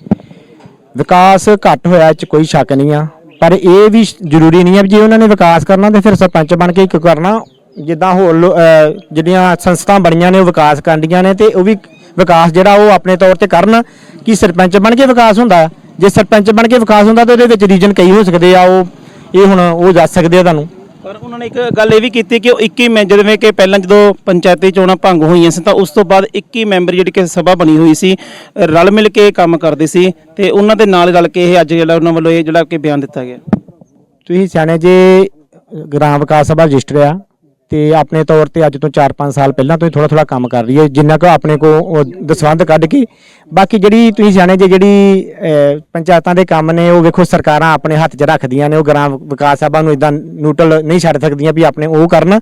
ਵਿਕਾਸ ਘੱਟ ਹੋਇਆ, ਇਹ ਚ ਕੋਈ ਸ਼ੱਕ ਨਹੀਂ ਆ। ਪਰ ਇਹ ਵੀ ਸ਼- ਜ਼ਰੂਰੀ ਨਹੀਂ ਆ ਵੀ ਜੇ ਉਹਨਾਂ ਨੇ ਵਿਕਾਸ ਕਰਨਾ, ਤੇ ਫਿਰ ਸਰਪੰਚ ਬਣ ਕੇ ਇੱਕ ਕਰਨਾ। ਜਿੱਦਾਂ ਹੋਰ ਲੋ- ਅਹ ਜਿਹੜੀਆਂ ਸੰਸਥਾ ਬਣੀਆਂ ਨੇ, ਉਹ ਵਿਕਾਸ ਕਰਦੀਆਂ ਨੇ, ਤੇ ਉਹ ਵੀ ਵਿਕਾਸ ਜਿਹੜਾ ਉਹ ਆਪਣੇ ਤੌਰ ਤੇ ਕਰਨ। ਕਿ ਸਰਪੰਚ ਬਣ ਕੇ ਵਿਕਾਸ ਹੁੰਦਾ? ਜੇ ਸਰਪੰਚ ਬਣ ਕੇ ਵਿਕਾਸ ਹੁੰਦਾ, ਤਾਂ ਉਹਦੇ ਵਿੱਚ ਰੀਜਨ ਕਈ ਹੋ ਸਕਦੇ ਆ, ਉਹ, ਇਹ ਹੁਣ ਉਹ ਦੱਸ ਸਕਦੇ ਆ ਤੁਹਾਨੂੰ। ਪਰ ਉਹਨਾਂ ਨੇ ਇੱਕ ਗੱਲ ਇਹ ਵੀ ਕੀਤੀ ਕਿ ਉਹ 21 ਮੈਂ ਜਿਵੇਂ ਕਿ ਪਹਿਲਾਂ ਜਦੋਂ ਪੰਚਾਇਤੀ ਚੋਣਾਂ ਭੰਗ ਹੋਈਆਂ ਸੀ ਤਾਂ ਉਸ ਤੋਂ ਬਾਅਦ 21 ਮੈਂਬਰ ਜਿਹੜੀ ਕਿ ਸਭਾ ਬਣੀ ਹੋਈ ਸੀ, ਰਲ ਮਿਲ ਕੇ ਕੰਮ ਕਰਦੇ ਸੀ ਤੇ ਉਹਨਾਂ ਦੇ ਨਾਲ ਰਲ ਕੇ ਇਹ ਅੱਜ ਜਿਹੜਾ ਉਹਨਾਂ ਵੱਲੋਂ ਇਹ ਜਿਹੜਾ ਕਿ ਬਿਆਨ ਦਿੱਤਾ ਗਿਆ। ਤੁਸੀਂ ਸਿਆਣੇ ਜੇ ਗ੍ਰਾਮ ਵਿਕਾਸ ਸਭਾ ਰਜਿਸਟਰ ਆ ਤੇ ਆਪਣੇ ਤੌਰ ਤੇ ਅੱਜ ਤੋਂ 4-5 ਸਾਲ ਪਹਿਲਾਂ ਤੋਂ ਹੀ ਥੋੜਾ ਥੋੜਾ ਕੰਮ ਕਰ ਰਹੀ ਹੈ, ਜਿੰਨਾ ਕੁ ਆਪਣੇ ਕੋ ਉਹ ਦਸਵੰਧ ਕੱਢ ਕੇ। ਬਾਕੀ ਜਿਹੜੀ ਤੁਸੀਂ ਜਾਣੇ ਜੇ ਜਿਹੜੀ ਪੰਚਾਇਤਾਂ ਦੇ ਕੰਮ ਨੇ, ਉਹ ਵੇਖੋ ਸਰਕਾਰਾਂ ਆਪਣੇ ਹੱਥ 'ਚ ਰੱਖਦੀਆਂ ਨੇ, ਉਹ ਗ੍ਰਾਮ ਵਿਕਾਸ ਸਭਾ ਨੂੰ ਇਦਾਂ ਨੂਟਲ ਨਹੀਂ ਛੱਡ ਸਕਦੀਆਂ ਵੀ ਆਪਣੇ ਉਹ ਕਰਨ।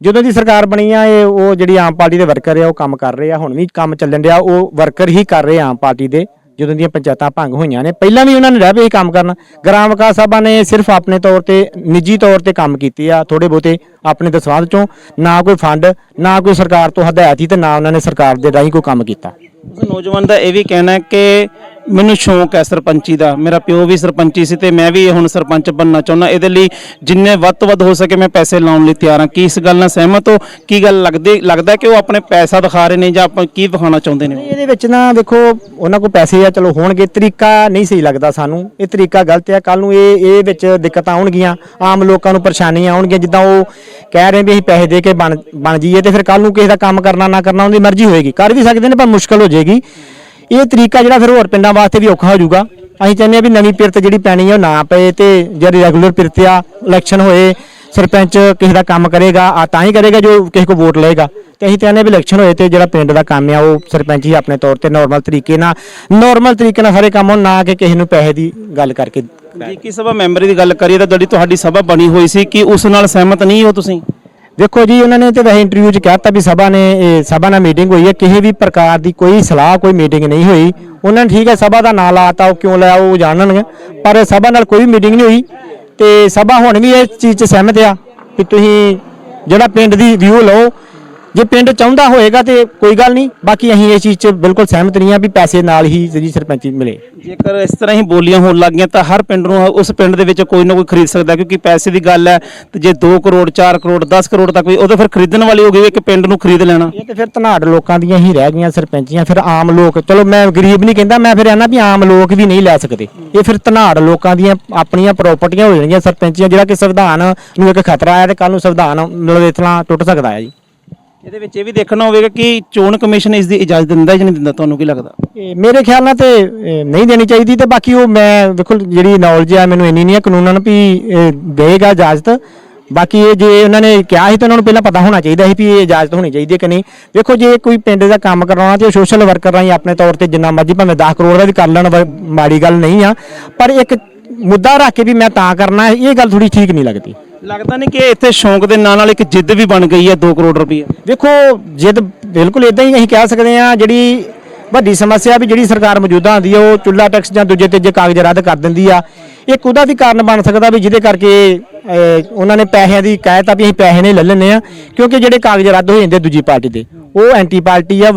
ਜਦੋਂ ਦੀ ਸਰਕਾਰ ਬਣੀ ਆ, ਇਹ ਉਹ ਜਿਹੜੀ ਆਮ ਪਾਰਟੀ ਦੇ ਵਰਕਰ ਆ, ਉਹ ਕੰਮ ਕਰ ਰਹੇ ਆ, ਹੁਣ ਵੀ ਕੰਮ ਚੱਲਣ ਰਿਹਾ ਉਹ ਵਰਕਰ ਹੀ ਕਰ ਰਹੇ ਆ ਆਮ ਪਾਰਟੀ ਦੇ। ਜਦੋਂ ਦੀਆਂ ਪੰਚਾਇਤਾਂ ਭੰਗ ਹੋਈਆਂ ਨੇ, ਪਹਿਲਾਂ ਵੀ ਉਹਨਾਂ ਨੇ ਰਹਿ ਪਏ ਕੰਮ ਕਰਨ। ਗ੍ਰਾਮ ਵਿਕਾਸ ਸਭਾ ਨੇ ਸਿਰਫ ਆਪਣੇ ਤੌਰ ਤੇ, ਨਿੱਜੀ ਤੌਰ ਤੇ ਕੰਮ ਕੀਤੇ ਆ ਥੋੜੇ ਬਹੁਤੇ ਆਪਣੇ ਦਸਵੰਧ ਚੋਂ। ਨਾ ਕੋਈ ਫੰਡ, ਨਾ ਕੋਈ ਸਰਕਾਰ ਤੋਂ ਹਦਾਇਤ ਹੀ ਤੇ ਨਾ ਉਹਨਾਂ ਨੇ ਸਰਕਾਰ ਦੇ ਰਾਹੀਂ ਕੋਈ ਕੰਮ ਕੀਤਾ। ਨੌਜਵਾਨ ਦਾ ਇਹ ਵੀ ਕਹਿਣਾ ਹੈ ਕਿ ਮੈਨੂੰ ਸ਼ੌਂਕ ਹੈ ਸਰਪੰਚੀ ਦਾ। ਮੇਰਾ ਪਿਓ ਵੀ ਸਰਪੰਚੀ ਸੀ ਤੇ ਮੈਂ ਵੀ ਹੁਣ ਸਰਪੰਚ ਬਣਨਾ ਚਾਹੁੰਦਾ। ਇਹਦੇ ਲਈ ਜਿੰਨੇ ਵੱਧ ਤੋਂ ਵੱਧ ਹੋ ਸਕੇ ਮੈਂ ਪੈਸੇ ਲਾਉਣ ਲਈ ਤਿਆਰ ਹਾਂ। ਕੀ ਇਸ ਗੱਲ ਨਾਲ ਸਹਿਮਤ ਹੋ? ਕੀ ਗੱਲ ਲੱਗਦੀ, ਲੱਗਦਾ ਕਿ ਉਹ ਆਪਣੇ ਪੈਸਾ ਦਿਖਾ ਰਹੇ ਨੇ ਜਾਂ ਆਪਾਂ ਕੀ ਵਿਖਾਉਣਾ ਚਾਹੁੰਦੇ ਨੇ ਇਹਦੇ ਵਿੱਚ ਨਾ ਵੇਖੋ ਉਹਨਾਂ ਕੋਲ ਪੈਸੇ ਆ, ਚਲੋ ਹੋਣਗੇ। ਤਰੀਕਾ ਨਹੀਂ ਸਹੀ ਲੱਗਦਾ ਸਾਨੂੰ। ਇਹ ਤਰੀਕਾ ਗਲਤ ਆ। ਕੱਲ ਨੂੰ ਇਹ ਇਹ ਵਿੱਚ ਦਿੱਕਤਾਂ ਆਉਣਗੀਆਂ। ਆਮ ਲੋਕਾਂ ਨੂੰ ਪਰੇਸ਼ਾਨੀਆਂ ਆਉਣਗੀਆਂ। ਜਿੱਦਾਂ ਉਹ ਕਹਿ ਰਹੇ ਵੀ ਅਸੀਂ ਪੈਸੇ ਦੇ ਕੇ ਬਣ ਬਣ ਜਾਈਏ ਤੇ ਫਿਰ ਕੱਲ ਨੂੰ ਕਿਸੇ ਦਾ ਕੰਮ ਕਰਨਾ ਨਾ ਕਰਨਾ, ਉਹਦੀ ਮਰਜ਼ੀ ਹੋਏਗੀ। ਕਰ ਵੀ ਸਕਦੇ ਨੇ, ਪਰ ਮੁਸ਼ਕਲ ਹੋ ਜਾਏਗੀ। ਇਹ ਤਰੀਕਾ ਜਿਹੜਾ ਫਿਰ ਹੋਰ ਪਿੰਡਾਂ ਵਾਸਤੇ ਵੀ ਔਖਾ ਹੋ ਜਾਊਗਾ। ਅਸੀਂ ਚਾਹੁੰਦੇ ਆ ਵੀ ਨਵੀਂ ਪਿਰਤ ਜਿਹੜੀ ਪੈਣੀ ਆ, ਉਹ ਨਾ ਪਏ ਤੇ ਜਿਹੜੀ ਰੈਗੂਲਰ ਪਿਰਤ ਆ ਇਲੈਕਸ਼ਨ ਹੋਏ, ਸਰਪੰਚ ਕਿਸੇ ਦਾ ਕੰਮ ਕਰੇਗਾ, ਆ ਤਾਂ ਹੀ ਕਰੇਗਾ ਜੋ ਕਿਸੇ ਕੋ ਵੋਟ ਲਏਗਾ। ਤੇ ਅਸੀਂ ਚਾਹੁੰਦੇ ਹਾਂ ਵੀ ਇਲੈਕਸ਼ਨ ਹੋਏ ਤੇ ਜਿਹੜਾ ਪਿੰਡ ਦਾ ਕੰਮ ਆ, ਉਹ ਸਰਪੰਚ ਹੀ ਆਪਣੇ ਤੌਰ ਤੇ ਨਾਰਮਲ ਤਰੀਕੇ ਨਾਲ ਨਾਰਮਲ ਤਰੀਕੇ ਨਾਲ ਸਾਰੇ ਕੰਮ ਹੋਣ ਨਾ ਕਿ ਕਿਸੇ ਨੂੰ ਪੈਸੇ ਦੀ ਗੱਲ ਕਰਕੇ ਜੀ, ਕੀ ਸਭਾ ਮੈਂਬਰੀ ਦੀ ਗੱਲ ਕਰੀਏ ਤਾਂ ਜਿਹੜੀ ਤੁਹਾਡੀ ਸਭਾ ਬਣੀ ਹੋਈ ਸੀ, ਕਿ ਉਸ ਨਾਲ ਸਹਿਮਤ ਨਹੀਂ ਹੋ ਤੁਸੀਂ? ਦੇਖੋ ਜੀ, ਉਹਨਾਂ ਨੇ ਤੇ ਵੈਸੇ ਇੰਟਰਵਿਊ 'ਚ ਕਹਿਤਾ ਵੀ ਸਭਾ ਨੇ, ਇਹ ਸਭਾ ਨਾਲ ਮੀਟਿੰਗ ਹੋਈ ਹੈ, ਕਿਸੇ ਵੀ ਪ੍ਰਕਾਰ ਦੀ ਕੋਈ ਸਲਾਹ, ਕੋਈ ਮੀਟਿੰਗ ਨਹੀਂ ਹੋਈ। ਉਹਨਾਂ ਨੇ ਠੀਕ ਹੈ, ਸਭਾ ਦਾ ਨਾਂ ਲਾਤਾ, ਉਹ ਕਿਉਂ ਲਿਆ ਉਹ ਜਾਣਨਗੇ। ਪਰ ਸਭਾ ਨਾਲ ਕੋਈ ਮੀਟਿੰਗ ਨਹੀਂ ਹੋਈ ਤੇ ਸਭਾ ਹੁਣ ਵੀ ਇਸ ਚੀਜ਼ 'ਚ ਸਹਿਮਤ ਆ ਕਿ ਤੁਸੀਂ ਜਿਹੜਾ ਪਿੰਡ ਦੀ ਵਿਊ ਲਓ ਜੇ ਪਿੰਡ ਚਾਹੁੰਦਾ ਹੋਏਗਾ ਤੇ ਕੋਈ ਗੱਲ ਨਹੀਂ ਬਾਕੀ ਅਸੀਂ ਇਸ ਚੀਜ਼ 'ਚ ਬਿਲਕੁਲ ਸਹਿਮਤ ਨਹੀਂ ਆ ਵੀ ਪੈਸੇ ਨਾਲ ਹੀ ਜਿਹੜੀ ਸਰਪੰਚੀ ਮਿਲੇ। ਜੇਕਰ ਇਸ ਤਰ੍ਹਾਂ ਹੀ ਬੋਲੀਆਂ ਹੋਣ ਲੱਗ ਗਈਆਂ ਤਾਂ ਹਰ ਪਿੰਡ ਨੂੰ ਉਸ ਪਿੰਡ ਦੇ ਵਿੱਚ ਕੋਈ ਨਾ ਕੋਈ ਖਰੀਦ ਸਕਦਾ ਕਿਉਂਕਿ ਪੈਸੇ ਦੀ ਗੱਲ ਹੈ ਤੇ ਜੇ 2 ਕਰੋੜ 4 ਕਰੋੜ 10 ਕਰੋੜ ਤੱਕ ਵੀ ਉਹ ਤਾਂ ਫਿਰ ਖਰੀਦਣ ਵਾਲੀ ਹੋ ਗਈ ਇੱਕ ਪਿੰਡ ਨੂੰ ਖਰੀਦ ਲੈਣਾ। ਇਹ ਤੇ ਫਿਰ ਧਨਾੜ ਲੋਕਾਂ ਦੀਆਂ ਹੀ ਰਹਿ ਗਈਆਂ ਸਰਪੰਚੀਆਂ ਫਿਰ ਆਮ ਲੋਕ ਚਲੋ ਮੈਂ ਗਰੀਬ ਨਹੀਂ ਕਹਿੰਦਾ ਮੈਂ ਫਿਰ ਇਹਨਾਂ ਵੀ ਆਮ ਲੋਕ ਵੀ ਨਹੀਂ ਲੈ ਸਕਦੇ। ਇਹ ਫਿਰ ਧਨਾੜ ਲੋਕਾਂ ਦੀਆਂ ਆਪਣੀਆਂ ਪ੍ਰਾਪਰਟੀਆਂ ਹੋ ਜਾਣਗੀਆਂ ਸਰਪੰਚੀਆਂ ਜਿਹੜਾ ਕਿ ਸੰਵਿਧਾਨ ਨੂੰ ਇੱਕ ਖਤਰਾ ਹੈ ਤੇ ਕੱਲ ਨੂੰ ਸੰਵਿਧਾਨ ਮਤਲਬ ਤਰ੍ਹਾਂ ਟੁੱਟ ਸਕਦਾ ਹੈ ਜੀ। ਇਹਦੇ ਵਿੱਚ ਇਹ ਵੀ ਦੇਖਣਾ ਹੋਵੇਗਾ ਕਿ ਚੋਣ ਕਮਿਸ਼ਨ ਇਸ ਦੀ ਇਜਾਜ਼ਤ ਦਿੰਦਾ ਜਾਂ ਨਹੀਂ ਦਿੰਦਾ ਤੁਹਾਨੂੰ ਕੀ ਲੱਗਦਾ? ਇਹ ਮੇਰੇ ਖਿਆਲ ਨਾਲ ਤੇ ਇਹ, ਨਹੀਂ ਦੇਣੀ ਚਾਹੀਦੀ ਤੇ ਬਾਕੀ ਉਹ ਮੈਂ ਵੇਖੋ ਜਿਹੜੀ ਨੌਲੇਜ ਆ ਮੈਨੂੰ ਇੰਨੀ ਨਹੀਂ ਹੈ ਕਾਨੂੰਨਾਂ ਨੂੰ ਵੀ ਇਹ ਦੇਗਾ ਇਜਾਜ਼ਤ। ਬਾਕੀ ਇਹ ਜੇ ਉਹਨਾਂ ਨੇ ਕਿਹਾ ਸੀ ਤਾਂ ਉਹਨਾਂ ਨੂੰ ਪਹਿਲਾਂ ਪਤਾ ਹੋਣਾ ਚਾਹੀਦਾ ਸੀ ਵੀ ਇਹ ਇਜਾਜ਼ਤ ਹੋਣੀ ਚਾਹੀਦੀ ਹੈ ਕਿ ਨਹੀਂ। ਵੇਖੋ ਜੇ ਕੋਈ ਪਿੰਡ ਦਾ ਕੰਮ ਕਰਾਉਣਾ ਤੇ ਸੋਸ਼ਲ ਵਰਕਰ ਰਾਹੀਂ ਆਪਣੇ ਤੌਰ ਤੇ ਜਿੰਨਾ ਮਰਜ਼ੀ ਭਾਵੇਂ 10 ਕਰੋੜ ਦਾ ਵੀ ਕਰ ਲੈਣ ਮਾੜੀ ਗੱਲ ਨਹੀਂ ਆ। ਪਰ ਇੱਕ ਮੁੱਦਾ ਰੱਖ ਕੇ ਵੀ ਮੈਂ ਤਾਂ ਕਰਨਾ ਇਹ ਗੱਲ ਥੋੜੀ ਠੀਕ ਨਹੀਂ ਲੱਗਦੀ। ਲੱਗਦਾ ਨਹੀਂ ਕਿ ਇੱਥੇ ਸ਼ੌਂਕ ਦੇ ਨਾਲ ਨਾਲ ਇੱਕ ਜਿੱਦ ਵੀ ਬਣ ਗਈ ਹੈ 2 ਕਰੋੜ ਰੁਪਏ। ਦੇਖੋ ਜਿੱਦ ਬਿਲਕੁਲ ਇਦਾਂ ਹੀ ਅਸੀਂ ਕਹਿ ਸਕਦੇ ਹਾਂ ਜਿਹੜੀ ਵੱਡੀ ਸਮੱਸਿਆ ਵੀ ਜਿਹੜੀ ਸਰਕਾਰ ਮੌਜੂਦਾ ਆਉਂਦੀ ਹੈ ਉਹ ਚੁੱਲਾ ਟੈਕਸ ਜਾਂ ਦੂਜੇ ਤੀਜੇ ਕਾਗਜ਼ ਰੱਦ ਕਰ ਦਿੰਦੀ ਆ। ਇੱਕ ਉਹਦਾ ਵੀ ਕਾਰਨ ਬਣ ਸਕਦਾ ਵੀ ਜਿਹਦੇ ਕਰਕੇ ਉਹਨਾਂ ਨੇ ਪੈਸਿਆਂ ਦੀ ਕਹਿਤਾ ਵੀ ਅਸੀਂ ਪੈਸੇ ਨਹੀਂ ਲੈ ਲੈਣੇ ਆ ਕਿਉਂਕਿ ਜਿਹੜੇ ਕਾਗਜ਼ ਰੱਦ ਹੋ ਜਾਂਦੇ ਦੂਜੀ ਪਾਰਟੀ ਦੇ। ਉਹ ਐਂਟੀ ਪਾਰਟੀ ਆ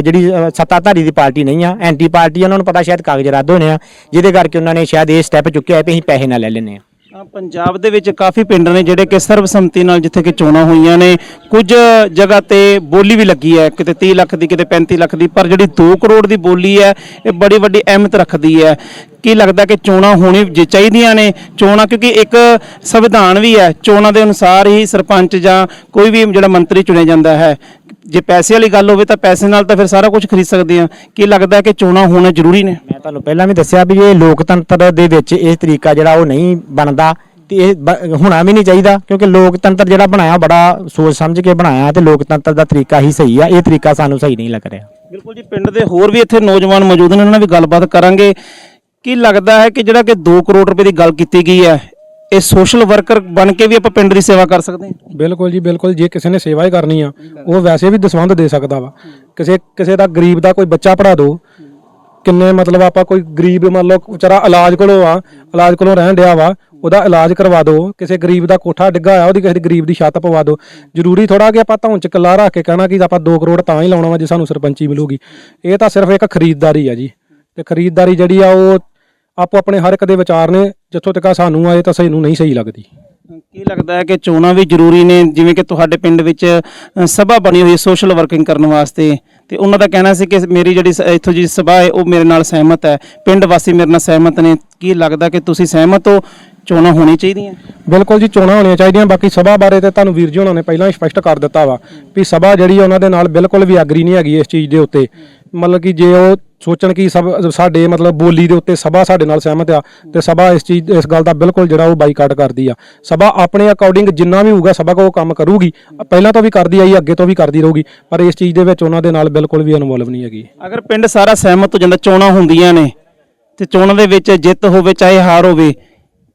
ਜਿਹੜੀ ਸੱਤਾਧਾਰੀ ਦੀ ਪਾਰਟੀ ਨਹੀਂ ਆ। ਐਂਟੀ ਪਾਰਟੀ ਆ, ਉਹਨਾਂ ਨੂੰ ਪਤਾ ਸ਼ਾਇਦ ਕਾਗਜ਼ ਰੱਦ ਹੋਣੇ ਆ ਜਿਹਦੇ ਕਰਕੇ ਉਹਨਾਂ ਨੇ ਸ਼ਾਇਦ ਇਹ ਸਟੈਪ ਚੁੱਕਿਆ ਹੈ ਵੀ ਅਸੀਂ ਪੈਸੇ ਨਾ ਲੈ ਲੈਣੇ ਆ। ਪੰਜਾਬ ਦੇ ਵਿੱਚ ਕਾਫੀ ਪਿੰਡ ਨੇ ਜਿਹੜੇ ਕਿ ਸਰਬਸੰਮਤੀ ਨਾਲ ਜਿੱਥੇ ਕਿ ਚੋਣਾਂ ਹੋਈਆਂ ਨੇ। ਕੁਝ ਜਗ੍ਹਾ ਤੇ ਬੋਲੀ ਵੀ ਲੱਗੀ ਹੈ, ਕਿਤੇ 30 ਲੱਖ ਦੀ, ਕਿਤੇ 35 ਲੱਖ ਦੀ, ਪਰ ਜਿਹੜੀ 2 ਕਰੋੜ ਦੀ ਬੋਲੀ ਹੈ, ਇਹ ਬੜੀ ਵੱਡੀ ਅਹਿਮਤ ਰੱਖਦੀ ਹੈ। ਕੀ ਲੱਗਦਾ ਕਿ ਚੋਣਾਂ ਹੋਣੀ ਜੇ ਚਾਹੀਦੀਆਂ ਨੇ? ਚੋਣਾਂ ਕਿਉਂਕਿ ਇੱਕ ਸੰਵਿਧਾਨ ਵੀ ਹੈ ਚੋਣਾਂ ਦੇ ਅਨੁਸਾਰ ਹੀ ਸਰਪੰਚ ਜਾਂ ਕੋਈ ਵੀ ਜਿਹੜਾ ਮੰਤਰੀ ਚੁਣਿਆ ਜਾਂਦਾ ਹੈ। ਜੇ ਪੈਸੇ ਵਾਲੀ ਗੱਲ ਹੋਵੇ ਤਾਂ ਪੈਸੇ ਨਾਲ ਤਾਂ ਫਿਰ ਸਾਰਾ ਕੁਝ ਖਰੀਦ ਸਕਦੇ ਆ ਕੀ ਲੱਗਦਾ ਕਿ ਚੋਣਾਂ ਹੋਣਾ ਜ਼ਰੂਰੀ ਨੇ? ਮੈਂ ਤੁਹਾਨੂੰ ਪਹਿਲਾਂ ਵੀ ਦੱਸਿਆ ਵੀ ਇਹ ਲੋਕਤੰਤਰ ਦੇ ਵਿੱਚ ਇਹ ਤਰੀਕਾ ਜਿਹੜਾ ਉਹ ਨਹੀਂ ਬਣਦਾ ਤੇ ਇਹ ਹੋਣਾ ਵੀ ਨਹੀਂ ਚਾਹੀਦਾ ਕਿਉਂਕਿ ਲੋਕਤੰਤਰ ਜਿਹੜਾ ਬਣਾਇਆ ਬੜਾ ਸੋਚ ਸਮਝ ਕੇ ਬਣਾਇਆ ਤੇ ਲੋਕਤੰਤਰ ਦਾ ਤਰੀਕਾ ਹੀ ਸਹੀ ਆ ਇਹ ਤਰੀਕਾ ਸਾਨੂੰ ਸਹੀ ਨਹੀਂ ਲੱਗ ਰਿਹਾ। ਬਿਲਕੁਲ ਜੀ ਪਿੰਡ ਦੇ ਹੋਰ ਵੀ ਇੱਥੇ ਨੌਜਵਾਨ ਮੌਜੂਦ ਨੇ ਉਹਨਾਂ ਨਾਲ ਵੀ ਗੱਲਬਾਤ ਕਰਾਂਗੇ। ਕੀ ਲੱਗਦਾ ਹੈ ਕਿ ਜਿਹੜਾ ਕਿ 2 ਕਰੋੜ ਰੁਪਏ ਦੀ ਗੱਲ ਕੀਤੀ ਗਈ ਹੈ, ਇਹ ਸੋਸ਼ਲ ਵਰਕਰ ਬਣ ਕੇ ਵੀ ਆਪਾਂ ਪਿੰਡ ਦੀ ਸੇਵਾ ਕਰ ਸਕਦੇ ਹਾਂ? ਬਿਲਕੁਲ ਜੀ, ਬਿਲਕੁਲ। ਜੇ ਕਿਸੇ ਨੇ ਸੇਵਾ ਹੀ ਕਰਨੀ ਆ, ਉਹ ਵੈਸੇ ਵੀ ਦਸਵੰਧ ਦੇ ਸਕਦਾ ਵਾ। ਕਿਸੇ ਕਿਸੇ ਦਾ ਗਰੀਬ ਦਾ ਕੋਈ ਬੱਚਾ ਪੜਾ ਦੋ, ਕਿੰਨੇ ਮਤਲਬ ਆਪਾਂ ਕੋਈ ਗਰੀਬ ਮੰਨ ਲਓ, ਵਿਚਾਰਾ ਇਲਾਜ ਕੋਲੋਂ ਆ, ਇਲਾਜ ਕੋਲੋਂ ਰਹਿਣ ਡਿਆ ਵਾ, ਉਹਦਾ ਇਲਾਜ ਕਰਵਾ ਦਿਓ ਕਿਸੇ ਗਰੀਬ ਦਾ ਕੋਠਾ ਡਿੱਗਾ ਹੋਇਆ ਉਹਦੀ ਕਿਸੇ ਗਰੀਬ ਦੀ ਛੱਤ ਪਵਾ ਦਿਓ ਜ਼ਰੂਰੀ ਥੋੜਾ ਕਿ ਆਪਾਂ ਧੌਣ ਚ ਕੱਲਾ ਰੱਖ ਕੇ ਕਹਿਣਾ ਕਿ ਆਪਾਂ 2 ਕਰੋੜ ਤਾਂ ਹੀ ਲਾਉਣਾ ਵਾ ਜੇ ਸਾਨੂੰ ਸਰਪੰਚੀ ਮਿਲੂਗੀ। ਇਹ ਤਾਂ ਸਿਰਫ ਇੱਕ ਖਰੀਦਦਾਰੀ ਆ ਜੀ। ਤੇ ਖਰੀਦਦਾਰੀ ਜਿਹੜੀ ਆ, ਉਹ ਆਪੋ ਆਪਣੇ ਹਰ ਇੱਕ ਦੇ ਵਿਚਾਰ ਨੇ ਜਿੱਥੋਂ ਤੱਕ ਸਾਨੂੰ ਆਏ ਤਾਂ ਸਾਨੂੰ ਨਹੀਂ ਸਹੀ ਲੱਗਦੀ। ਕੀ ਲੱਗਦਾ ਹੈ ਕਿ ਚੋਣਾਂ ਵੀ ਜ਼ਰੂਰੀ ਨੇ ਜਿਵੇਂ ਕਿ ਤੁਹਾਡੇ ਪਿੰਡ ਵਿੱਚ ਅ, ਸਭਾ ਬਣੀ ਹੋਈ ਹੈ ਸੋਸ਼ਲ ਵਰਕਿੰਗ ਕਰਨ ਵਾਸਤੇ। ਤੇ ਉਹਨਾਂ ਦਾ ਕਹਿਣਾ ਸੀ ਕਿ ਮੇਰੀ ਜਿਹੜੀ ਸ- ਇੱਥੋਂ ਜੀ ਸਭਾ ਹੈ ਉਹ ਮੇਰੇ ਨਾਲ ਸਹਿਮਤ ਹੈ। ਪਿੰਡ ਵਾਸੀ ਮੇਰੇ ਨਾਲ ਸਹਿਮਤ ਨੇ। ਕੀ ਲੱਗਦਾ ਕਿ ਤੁਸੀਂ ਸਹਿਮਤ ਹੋ? ਚੋਣਾਂ ਹੋਣੀ ਚਾਹੀਦੀਆਂ। ਬਿਲਕੁਲ ਜੀ ਚੋਣਾਂ ਹੋਣੀਆਂ ਚਾਹੀਦੀਆਂ। ਬਾਕੀ ਸਭਾ ਬਾਰੇ ਤੇ ਤੁਹਾਨੂੰ ਵੀਰ ਜੀ ਉਹਨਾਂ ਨੇ ਪਹਿਲਾਂ ਹੀ ਸਪਸ਼ਟ ਕਰ ਦਿੱਤਾ ਵਾ ਵੀ ਸਭਾ ਜਿਹੜੀ ਆ ਉਹਨਾਂ ਦੇ ਨਾਲ ਬਿਲਕੁਲ ਵੀ ਐਗਰੀ ਨਹੀਂ ਹੈਗੀ ਇਸ ਚੀਜ਼ ਦੇ ਉੱਤੇ। ਮਤਲਬ ਕਿ ਜੇ ਉਹ ਸੋਚਣ ਕਿ ਸਭ, ਸਾਡੇ ਮਤਲਬ ਬੋਲੀ ਦੇ ਉੱਤੇ ਸਭਾ ਸਾਡੇ ਨਾਲ ਸਹਿਮਤ ਆ, ਤੇ ਸਭਾ ਇਸ ਚੀਜ਼, ਇਸ ਗੱਲ ਦਾ ਬਿਲਕੁਲ ਜਿਹੜਾ ਉਹ ਬਾਈਕਾਟ ਕਰਦੀ ਆ। ਸਭਾ ਆਪਣੇ ਅਕੋਰਡਿੰਗ ਜਿੰਨਾ ਵੀ ਹੋਊਗਾ, ਸਭਾ ਕੋ ਕੰਮ ਕਰੂਗੀ। ਪਹਿਲਾਂ ਤੋਂ ਵੀ ਕਰਦੀ ਆਈ, ਅੱਗੇ ਤੋਂ ਵੀ ਕਰਦੀ ਰਹੂਗੀ, ਪਰ ਇਸ ਚੀਜ਼ ਦੇ ਵਿੱਚ ਉਹਨਾਂ ਦੇ ਨਾਲ ਬਿਲਕੁਲ ਵੀ ਇਨਵੋਲਵ ਨਹੀਂ ਹੈਗੀ। ਅਗਰ ਪਿੰਡ ਸਾਰਾ ਸਹਿਮਤ ਹੋ ਜਾਂਦਾ, ਚੋਣਾਂ ਹੁੰਦੀਆਂ ਨੇ, ਤੇ ਚੋਣਾਂ ਦੇ ਵਿੱਚ ਜਿੱਤ ਹੋਵੇ, ਚਾਹੇ ਹਾਰ ਹੋਵੇ,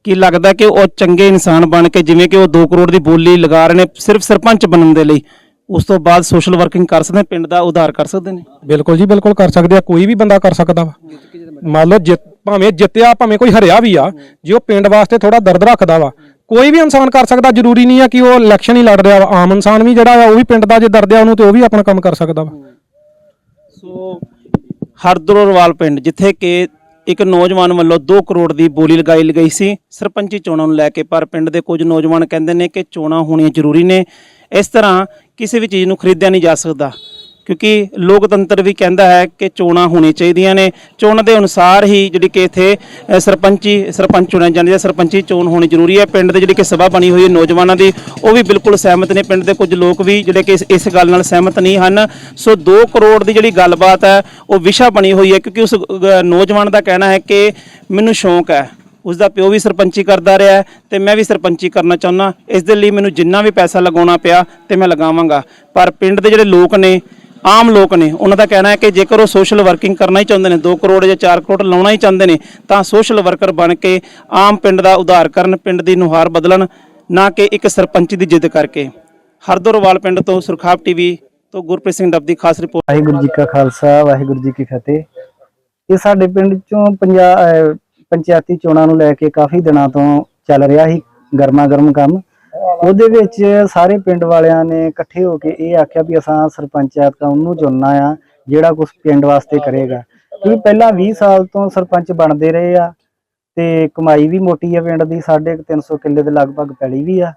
ਕੀ ਲੱਗਦਾ ਕਿ ਉਹ ਚੰਗੇ ਇਨਸਾਨ ਬਣ ਕੇ, ਜਿਵੇਂ ਕਿ ਉਹ 2 ਕਰੋੜ ਦੀ ਬੋਲੀ ਲਗਾ ਰਹੇ ਨੇ, ਸਿਰਫ ਸਰਪੰਚ ਬਣਨ ਦੇ ਲਈ ਉਸ ਤੋਂ ਬਾਅਦ ਸੋਸ਼ਲ ਵਰਕਿੰਗ ਕਰ ਸਕਦੇ ਨੇ, ਪਿੰਡ ਦਾ ਉਧਾਰ ਕਰ ਸਕਦੇ ਨੇ। ਬਿਲਕੁਲ ਜੀ ਬਿਲਕੁਲ ਕਰ ਸਕਦੇ ਆ ਕੋਈ ਵੀ ਬੰਦਾ ਕਰ ਸਕਦਾ ਵਾ। ਮੰਨ ਲਓ ਜਿੱਤ ਭਾਵੇਂ ਜਿੱਤਿਆ ਭਾਵੇਂ ਕੋਈ ਹਰਿਆ ਵੀ ਆ ਜੇ ਉਹ ਪਿੰਡ ਵਾਸਤੇ ਥੋੜਾ ਦਰਦ ਰੱਖਦਾ ਵਾ ਕੋਈ ਵੀ ਇਨਸਾਨ ਕਰ ਸਕਦਾ ਜ਼ਰੂਰੀ ਨਹੀਂ ਆ ਕਿ ਉਹ ਇਲੈਕਸ਼ਨ ਹੀ ਲੜ ਰਿਹਾ ਵਾ। ਆਮ ਇਨਸਾਨ ਵੀ ਜਿਹੜਾ ਆ ਉਹ ਵੀ ਪਿੰਡ ਦਾ ਜੇ ਦਰਦ ਆ ਉਹਨੂੰ ਤੇ ਉਹ ਵੀ ਆਪਣਾ ਕੰਮ ਕਰ ਸਕਦਾ ਵਾ। ਸੋ ਹਰਦਰੋਵਾਲ ਪਿੰਡ ਜਿੱਥੇ ਕਿ ਇੱਕ ਨੌਜਵਾਨ ਵੱਲੋਂ 2 ਕਰੋੜ ਦੀ ਬੋਲੀ ਲਗਾਈ ਗਈ ਸੀ। ਸਰਪੰਚੀ ਚੋਣਾਂ ਨੂੰ ਲੈ ਕੇ ਪਰ ਪਿੰਡ ਦੇ ਕੁਝ ਨੌਜਵਾਨ ਕਹਿੰਦੇ ਨੇ ਕਿ ਚੋਣਾਂ ਹੋਣੀਆਂ ਜ਼ਰੂਰੀ ਨੇ। ਇਸ ਤਰ੍ਹਾਂ ਕਿਸੇ ਵੀ ਚੀਜ਼ ਨੂੰ ਖਰੀਦਿਆ ਨਹੀਂ ਜਾ ਸਕਦਾ। ਕਿਉਂਕਿ ਲੋਕਤੰਤਰ ਵੀ ਕਹਿੰਦਾ ਹੈ ਕਿ ਚੋਣਾਂ ਹੋਣੀਆਂ ਚਾਹੀਦੀਆਂ ਨੇ। ਚੋਣਾਂ ਦੇ ਅਨੁਸਾਰ ਹੀ ਜਿਹੜੀ ਕਿ ਇੱਥੇ ਸਰਪੰਚੀ, ਸਰਪੰਚ ਚੁਣਿਆ ਜਾਂਦੀ ਹੈ ਸਰਪੰਚੀ ਚੋਣ ਹੋਣੀ ਜ਼ਰੂਰੀ ਹੈ। ਪਿੰਡ ਦੇ ਜਿਹੜੀ ਕਿ ਸਭਾ ਬਣੀ ਹੋਈ ਹੈ ਨੌਜਵਾਨਾਂ ਦੀ, ਉਹ ਵੀ ਬਿਲਕੁਲ ਸਹਿਮਤ ਨੇ। ਪਿੰਡ ਦੇ ਕੁਝ ਲੋਕ ਵੀ ਜਿਹੜੇ ਕਿ ਇਸ- ਗੱਲ ਨਾਲ ਸਹਿਮਤ ਨਹੀਂ ਹਨ। ਸੋ 2 ਕਰੋੜ ਦੀ ਜਿਹੜੀ ਗੱਲਬਾਤ ਹੈ, ਉਹ ਵਿਸ਼ਾ ਬਣੀ ਹੋਈ ਹੈ। ਕਿਉਂਕਿ ਉਸ ਨੌਜਵਾਨ ਦਾ ਕਹਿਣਾ ਹੈ ਕਿ ਮੈਨੂੰ ਸ਼ੌਂਕ ਹੈ। ਉਸ ਦਾ ਪਿਓ ਵੀ ਸਰਪੰਚੀ ਕਰਦਾ ਰਿਹਾ ਹੈ ਤੇ ਮੈਂ ਵੀ ਸਰਪੰਚੀ ਕਰਨਾ ਚਾਹੁੰਦਾ। ਇਸ ਦੇ ਲਈ ਮੈਨੂੰ ਜਿੰਨਾ ਵੀ ਪੈਸਾ ਲਗਾਉਣਾ ਪਿਆ ਤੇ ਮੈਂ ਲਗਾਵਾਂਗਾ। ਪਰ ਪਿੰਡ ਦੇ ਜਿਹੜੇ ਲੋਕ ਨੇ, ਆਮ ਲੋਕ ਨੇ, ਉਹਨਾਂ ਦਾ ਕਹਿਣਾ ਹੈ ਕਿ ਜੇਕਰ ਉਹ ਸੋਸ਼ਲ ਵਰਕਿੰਗ ਕਰਨਾ ਹੀ ਚਾਹੁੰਦੇ ਨੇ 2 ਕਰੋੜ ਜਾਂ 4 ਕਰੋੜ ਲਾਉਣਾ ਹੀ ਚਾਹੁੰਦੇ ਨੇ, ਤਾਂ ਸੋਸ਼ਲ ਵਰਕਰ ਬਣ ਕੇ ਆਮ ਪਿੰਡ ਦਾ ਉਧਾਰ ਕਰਨ, ਪਿੰਡ ਦੀ ਨੁਹਾਰ ਬਦਲਣ, ਨਾ ਕਿ ਇੱਕ ਸਰਪੰਚੀ ਦੀ ਜਿੱਦ ਕਰਕੇ। ਹਰਦੋਰਵਾਲ ਪਿੰਡ ਤੋਂ ਸੁਰਖਾਬ ਟੀਵੀ ਤੋਂ ਗੁਰਪ੍ਰੀਤ ਸਿੰਘ ਡੱਬ ਦੀ ਖਾਸ ਰਿਪੋਰਟ। ਵਾਹਿਗੁਰੂ ਜੀ ਕਾ ਖਾਲਸਾ, ਵਾਹਿਗੁਰੂ ਜੀ ਕੀ ਫਤਿਹ। ਇਹ ਸਾਡੇ ਪਿੰਡ ਚੋਂ ਪੰਜਾ ਪੰਚਾਇਤੀ ਚੋਣਾਂ ਨੂੰ ਲੈ ਕੇ ਕਾਫੀ ਦਿਨਾਂ ਤੋਂ ਚੱਲ ਰਿਹਾ ਸੀ ਗਰਮਾ ਗਰਮ ਕੰਮ। ਉਹਦੇ ਵਿੱਚ ਸਾਰੇ ਪਿੰਡ ਵਾਲਿਆਂ ਨੇ ਇਕੱਠੇ ਹੋ ਕੇ ਇਹ ਆਖਿਆ ਵੀ ਅਸਾਂ ਸਰਪੰਚ ਐਤਕਾਂ ਉਹਨੂੰ ਚੁਣਨਾ ਆ, ਜਿਹੜਾ ਕੁਝ ਪਿੰਡ ਵਾਸਤੇ ਕਰੇਗਾ। ਕਿਉਂਕਿ ਪਹਿਲਾਂ 20 ਸਾਲ ਤੋਂ ਸਰਪੰਚ ਬਣਦੇ ਰਹੇ ਆ ਤੇ ਕਮਾਈ ਵੀ ਮੋਟੀ ਆ ਪਿੰਡ ਦੀ, ਸਾਢੇ ਕੁ 300 ਕਿੱਲੇ ਦੇ ਲਗਭਗ ਪੈਲੀ ਵੀ ਆ।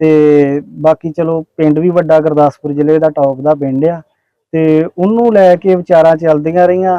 ਤੇ ਬਾਕੀ ਚਲੋ ਪਿੰਡ ਵੀ ਵੱਡਾ ਗੁਰਦਾਸਪੁਰ ਜ਼ਿਲ੍ਹੇ ਦਾ ਟੌਪ ਦਾ ਪਿੰਡ ਆ। ਤੇ ਉਹਨੂੰ ਲੈ ਕੇ ਵਿਚਾਰਾਂ ਚੱਲਦੀਆਂ ਰਹੀਆਂ।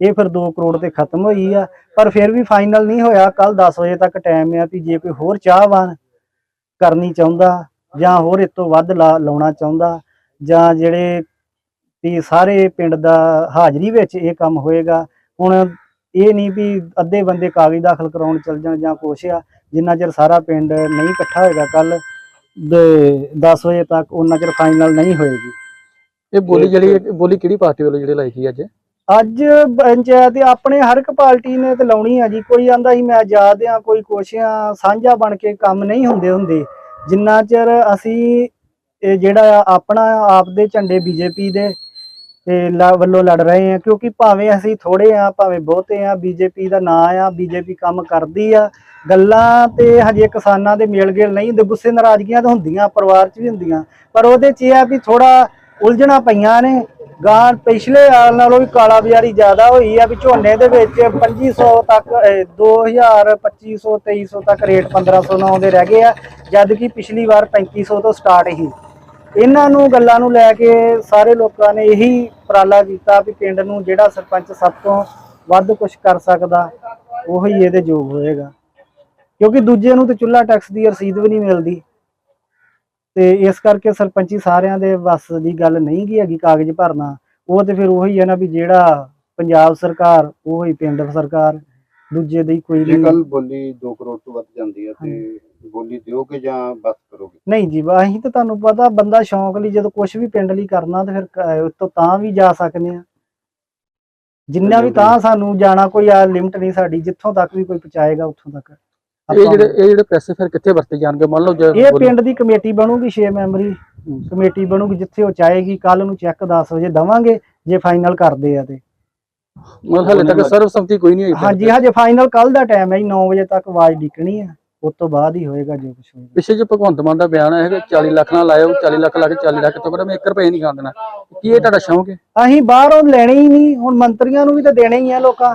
ਇਹ ਫਿਰ 2 ਕਰੋੜ ਤੇ ਖਤਮ ਹੋਈ ਆ। ਪਰ ਫਿਰ ਵੀ ਫਾਈਨਲ ਨਹੀਂ ਹੋਇਆ। ਕੱਲ 10 ਵਜੇ ਤੱਕ ਟਾਈਮ ਆ ਵੀ ਜੇ ਕੋਈ ਹੋਰ ਚਾਹਵਾਨ ਕਰਨੀ ਚਾਹੁੰਦਾ ਜਾਂ ਹੋਰ ਇਸ ਤੋਂ ਵੱਧ ਲਾਉਣਾ ਚਾਹੁੰਦਾ ਜਾਂ ਜਿਹੜੇ ਵੀ ਸਾਰੇ ਪਿੰਡ ਦਾ ਹਾਜ਼ਰੀ ਵਿੱਚ ਇਹ ਕੰਮ ਹੋਏਗਾ, ਹੁਣ ਇਹ ਨਹੀਂ ਵੀ ਅੱਧੇ ਬੰਦੇ ਕਾਗਜ਼ ਦਾਖਲ ਕਰਾਉਣ ਚੱਲ ਜਾਣ ਜਾਂ ਕੁਛ ਆ, ਜਿੰਨਾ ਚਿਰ ਸਾਰਾ ਪਿੰਡ ਨਹੀਂ ਇਕੱਠਾ ਹੋਏਗਾ ਕੱਲ ਦੇ 10 ਵਜੇ ਤੱਕ ਉਹਨਾਂ ਚਿਰ ਫਾਈਨਲ ਨਹੀਂ ਹੋਏਗੀ। ਇਹ ਬੋਲੀ ਜਿਹੜੀ ਬੋਲੀ ਕਿਹੜੀ ਪਾਰਟੀ ਵੱਲੋਂ ਜਿਹੜੀ ਲਾਈ ਸੀ ਅੱਜ? ਅੱਜ ਪੰਚਾਇਤ ਆਪਣੇ ਹਰ ਇੱਕ ਪਾਰਟੀ ਨੇ ਤੇ ਲਾਉਣੀ ਆ ਜੀ। ਕੋਈ ਆਂਦਾ ਸੀ, ਮੈਂ ਆਜ਼ਾਦ ਆ, ਕੋਈ ਕੁਛ ਆ ਸਾਂਝਾ ਬਣ ਕੇ ਕੰਮ ਨਹੀਂ ਹੁੰਦੇ ਹੁੰਦੇ। ਜਿੰਨਾ ਚਿਰ ਅਸੀਂ ਇਹ ਜਿਹੜਾ ਆ ਆਪਣਾ ਆਪ ਦੇ ਝੰਡੇ ਬੀਜੇਪੀ ਦੇ ਤੇ ਲ- ਵੱਲੋਂ ਲੜ ਰਹੇ ਆ, ਕਿਉਂਕਿ ਭਾਵੇਂ ਅਸੀਂ ਥੋੜੇ ਆ, ਭਾਵੇਂ ਬਹੁਤੇ ਆ, ਬੀਜੇਪੀ ਦਾ ਨਾਂ ਆ, ਬੀਜੇਪੀ ਕੰਮ ਕਰਦੀ ਆ, ਗੱਲਾਂ ਤੇ ਹਜੇ ਕਿਸਾਨਾਂ ਦੇ ਮੇਲ ਗੇਲ ਨਹੀਂ ਹੁੰਦੇ ਗੁੱਸੇ ਨਾਰਾਜ਼ਗੀਆਂ ਤਾਂ ਹੁੰਦੀਆਂ, ਪਰਿਵਾਰ 'ਚ ਵੀ ਹੁੰਦੀਆਂ। ਪਰ ਉਹਦੇ 'ਚ ਇਹ ਆ ਵੀ ਥੋੜਾ ਉਲਝਣਾ ਪਈਆਂ ਨੇ ਗਾਂ ਪਿਛਲੇ ਸਾਲ ਨਾਲੋਂ ਵੀ ਕਾਲਾ ਬਾਜ਼ਾਰੀ ਜ਼ਿਆਦਾ ਹੋਈ ਆ ਵੀ ਝੋਨੇ ਦੇ ਵਿੱਚ 2500 ਤੱਕ ਅਹ, 2000 2500 2300 ਤੱਕ ਰੇਟ 1500 ਨਾਲ ਆਉਂਦੇ ਰਹਿ ਗਏ ਆ ਜਦ ਕਿ ਪਿਛਲੀ ਵਾਰ 3500 ਤੋਂ ਸਟਾਰਟ ਹੀ ਇਹਨਾਂ ਨੂੰ ਗੱਲਾਂ ਨੂੰ ਲੈ ਕੇ ਸਾਰੇ ਲੋਕਾਂ ਨੇ ਇਹੀ ਉਪਰਾਲਾ ਕੀਤਾ ਵੀ ਪਿੰਡ ਨੂੰ ਜਿਹੜਾ ਸਰਪੰਚ ਸਭ ਤੋਂ ਵੱਧ ਕੁਝ ਕਰ ਸਕਦਾ ਉਹੀ ਇਹਦੇ ਯੋਗ ਹੋਏਗਾ। ਕਿਉਂਕਿ ਦੂਜੇ ਨੂੰ ਤੇ ਚੁੱਲ੍ਹਾ ਟੈਕਸ ਦੀ ਰਸੀਦ ਵੀ ਨਹੀਂ ਮਿਲਦੀ। ਤੇ ਇਸ ਕਰਕੇ ਸਰਪੰਚੀ ਸਾਰਿਆਂ ਦੇ ਵੱਸ ਦੀ ਗੱਲ ਨਹੀਂ ਗੀ ਹੈਗੀ ਕਾਗਜ਼ ਭਰਨਾ ਉਹ ਤੇ ਫਿਰ ਉਹੀ ਹੈ ਨਾ ਵੀ ਜਿਹੜਾ ਪੰਜਾਬ ਸਰਕਾਰ ਉਹੀ ਪਿੰਡ ਸਰਕਾਰ ਦੂਜੇ ਦੀ ਕੋਈ ਜੇ ਨਹੀਂ ਕੱਲ ਬੋਲੀ 2 ਕਰੋੜ ਤੋਂ ਵੱਧ ਜਾਂਦੀ ਹੈ ਤੇ ਬੋਲੀ ਦਿਓਗੇ ਜਾਂ ਬਸ ਕਰੋਗੇ? ਨਹੀਂ ਜੀ ਵਾ ਅਸੀਂ ਤਾਂ ਤੁਹਾਨੂੰ ਪਤਾ ਬੰਦਾ ਸ਼ੌਂਕ ਲਈ ਜਦੋਂ ਕੁਝ ਵੀ ਪਿੰਡ ਲਈ ਕਰਨਾ ਤੇ ਫਿਰ ਕ- ਉਸ ਤੋਂ ਤਾਂ ਵੀ ਜਾ ਸਕਨੇ ਆ ਜਿੰਨਾ ਵੀ ਤਾਂ ਸਾਨੂੰ ਜਾਣਾ ਕੋਈ ਆ ਲਿਮਟ ਨਹੀਂ ਸਾਡੀ ਜਿੱਥੋਂ ਤੱਕ ਵੀ ਕੋਈ ਪਹੁੰਚਾਏਗਾ ਉੱਥੋਂ ਤੱਕ। ਇਹ ਜਿਹੜੇ ਇਹ ਜਿਹੜੇ ਪੈਸੇ ਫਿਰ ਕਿੱਥੇ ਵਰਤੇ ਜਾਣਗੇ? ਮੰਨ ਲਓ ਜੇ ਇਹ ਪਿੰਡ ਦੀ ਕਮੇਟੀ ਬਣੂਗੀ 6 ਮੈਂਬਰੀ। ਕਮੇਟੀ ਬਣੂਗੀ ਜਿੱਥੇ ਉਹ ਚਾਹੇਗੀ ਕੱਲ ਨੂੰ ਚੈੱਕ 10 ਵਜੇ ਦਵਾਂਗੇ ਜੇ ਫਾਈਨਲ ਕਰਦੇ ਆ ਤੇ। ਮਤਲਬ ਹਲੇ ਤੱਕ ਸਰਵਸੰਮਤੀ ਕੋਈ ਨਹੀਂ ਹੋਈ ਹਾਂਜੀ ਹਜੇ ਫਾਈਨਲ ਕੱਲ ਦਾ ਟਾਈਮ ਹੈ ਜੀ 9 ਵਜੇ ਤੱਕ ਆਵਾਜ਼ ਡਿੱਕਣੀ ਆ। ਉਸ ਤੋਂ ਬਾਅਦ ਹੀ ਹੋਏਗਾ ਜੋ ਕੁਝ ਹੋਏਗਾ। ਪਿੱਛੇ ਜੇ ਭਗਵੰਤ ਮਾਨ ਦਾ ਬਿਆਨ ਹੈ ਕਿ 40 ਲੱਖ ਨਾਲ ਲਾਇਓ 40 ਲੱਖ ਲਾ ਕੇ 40 ਲੱਖ ਤੋਂ ਪਰ ਮੈਂ 1 ਰੁਪਏ ਨਹੀਂ ਖਾਣ ਦੇਣਾ। ਕੀ ਇਹ ਤੁਹਾਡਾ ਸ਼ੌਂਕ ਹੈ? ਅਸੀਂ ਬਾਹਰੋਂ ਲੈਣੇ ਹੀ ਨਹੀਂ ਹੁਣ ਮੰਤਰੀਆਂ ਨੂੰ ਵੀ ਤਾਂ ਦੇਣੇ ਹੀ ਆ ਲੋਕਾਂ।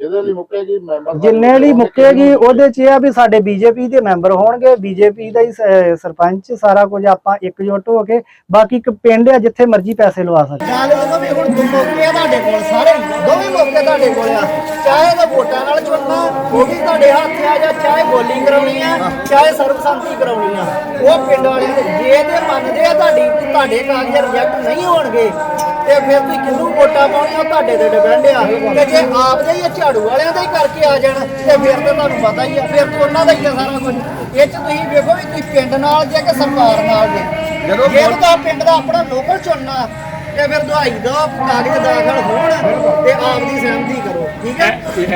ਜਿਹਦੇ ਲਈ ਮੁੱਕੇਗੀ ਮੈਂਬਰ ਜਿੰਨੇ ਲਈ ਮੁੱਕੇਗੀ। ਉਹਦੇ ਚ ਇਹ ਆ ਵੀ ਸਾਡੇ ਬੀਜੇਪੀ ਦੇ ਮੈਂਬਰ ਹੋਣਗੇ ਬੀਜੇਪੀ ਦਾ ਹੀ ਸ- ਸਰਪੰਚ ਸਾਰਾ ਕੁਝ ਆਪਾਂ ਇਕਜੁੱਟ ਹੋ ਕੇ ਬਾਕੀ ਇੱਕ ਪਿੰਡ ਆ ਜਿੱਥੇ ਮਰਜ਼ੀ ਪੈਸੇ ਲਵਾ ਸਕਦੇ। ਗੱਲ ਜਦੋਂ ਵੀ ਹੁਣ ਦੋ ਮੌਕੇ ਆ ਤੁਹਾਡੇ ਕੋਲ ਸਾਰੇ ਦੋਵੇਂ ਮੌਕੇ ਤੁਹਾਡੇ ਕੋਲ ਆ। ਚਾਹੇ ਤਾਂ ਵੋਟਾਂ ਨਾਲ ਚੁਣਨਾ ਉਹ ਵੀ ਤੁਹਾਡੇ ਹੱਥ ਆ ਜਾਂ ਚਾਹੇ ਬੋਲੀ ਕਰਾਉਣੀ ਆ ਚਾਹੇ ਸਰਬਸੰਮਤੀ ਕਰਾਉਣੀ ਆ। ਉਹ ਪਿੰਡ ਵਾਲਿਆਂ ਦੇ ਜੇ ਤੇ ਮੰਨਦੇ ਆ ਤੁਹਾਡੀ ਤੁਹਾਡੇ ਕਾਗਜ਼ ਰਿਜੈਕਟ ਨਹੀਂ ਹੋਣਗੇ ਤੇ ਫਿਰ ਤੁਸੀਂ ਕਿਹਨੂੰ ਵੋਟਾਂ ਪਾਉਣੀਆਂ ਉਹ ਤੁਹਾਡੇ ਤੇ ਡਿਪੈਂਡ ਆ। ਤੇ ਜੇ ਆਪ ਦੇ ਹੀ ਇਹ ਝਾੜੂ ਵਾਲਿਆਂ ਦੇ ਹੀ ਕਰਕੇ ਆ ਜਾਣ ਤੇ ਫਿਰ ਤੇ ਤੁਹਾਨੂੰ ਪਤਾ ਹੀ ਆ ਫਿਰ ਤੇ ਉਹਨਾਂ ਦਾ ਹੀ ਆ ਸਾਰਾ ਕੁਝ। ਇਹ ਚ ਤੁਸੀਂ ਵੇਖੋ ਵੀ ਤੁਸੀਂ ਪਿੰਡ ਨਾਲ ਜੇ ਕਿ ਸਰਕਾਰ ਨਾਲ ਜੇ। ਜਦੋਂ ਜੇ ਤਾਂ ਪਿੰਡ ਦਾ ਆਪਣਾ ਲੋਕਲ ਚੁਣਨਾ ਤੇ ਫਿਰ ਦਵਾਈ ਦੋ ਕਾਗਜ਼ ਦਾਖਲ ਹੋਣ ਤੇ ਆਪ ਦੀ ਸਹਿਮਤੀ ਕਰੋ ਠੀਕ ਹੈ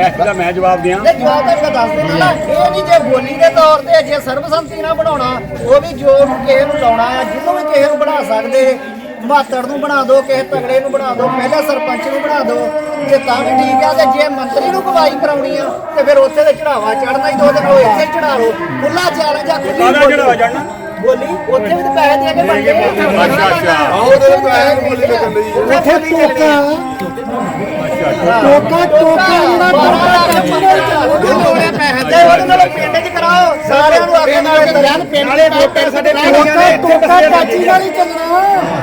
ਇਸ ਦਾ ਮੈਂ ਜਵਾਬ ਦਿਆਂ। ਤੇ ਜਵਾਬ ਤਾਂ ਮੈਂ ਦੱਸ ਦਿੰਦਾ ਨਾ ਇਹ ਨਹੀਂ ਜੇ ਬੋਲੀ ਦੇ ਤੌਰ ਤੇ ਜੇ ਸਰਬਸੰਮਤੀ ਨਾਲ ਬਣਾਉਣਾ ਉਹ ਵੀ ਜੋ ਕਿਸੇ ਨੂੰ ਲਾਉਣਾ ਆ ਜਿਹਨੂੰ ਵੀ ਕਿਸੇ ਨੂੰ ਬਣਾ ਸਕਦੇ ਮਾਤੜ ਨੂੰ ਬਣਾ ਦਿਓ ਕਿਸੇ ਤਗੜੇ ਨੂੰ ਬਣਾ ਦਿਓ ਪਹਿਲੇ ਸਰਪੰਚ ਨੂੰ ਬਣਾ ਦਿਓ ਤੇ ਤਾਂ ਵੀ ਠੀਕ ਆ ਤੇ ਜੇ ਮੰਤਰੀ ਨੂੰ ਗਵਾਹੀ ਕਰਾਉਣੀ ਆ ਤੇ ਫਿਰ ਉੱਥੇ ਤੇ ਚੜਾਵਾ ਚੜਨਾ ਹੀ ਦੋ ਦਿਨ ਉਹ ਇੱਥੇ ਚੜਾ ਲਓ। ਖੁੱਲਾ ਚੈਲੰਜ ਆ ਖੁੱਲੀ ਚੜਾਵਾ ਚੜਨਾ ਬੋਲੀ? ਉੱਥੇ ਵੀ ਤਾਂ ਪੈਸੇ ਦੇ ਕੇ ਬਣਦੇ ਆ। ਅੱਛਾ ਅੱਛਾ। ਆਓ ਦੇ ਪੈਸੇ ਬੋਲੀ ਲੱਗਣ ਉੱਥੇ ਟੋਕਾ ਟੋਕਾ ਟੋਕਾ ਜਿਹੜਾ ਟੋਕਾ ਲੋੜੇ ਪੈਸੇ ਦੇ ਉਹਦੇ ਨਾਲ ਪਿੰਡ 'ਚ ਕਰਾਓ ਸਾਰਿਆਂ ਨੂੰ ਆਖੇ ਨਾਲ ਪਿੰਡ ਦੇ ਵੋਟਰ ਸਾਡੇ ਟੋਕਾ ਟੋਕਾ ਪਾਚੀ ਨਾਲ ਹੀ ਚੱਲਣਾ।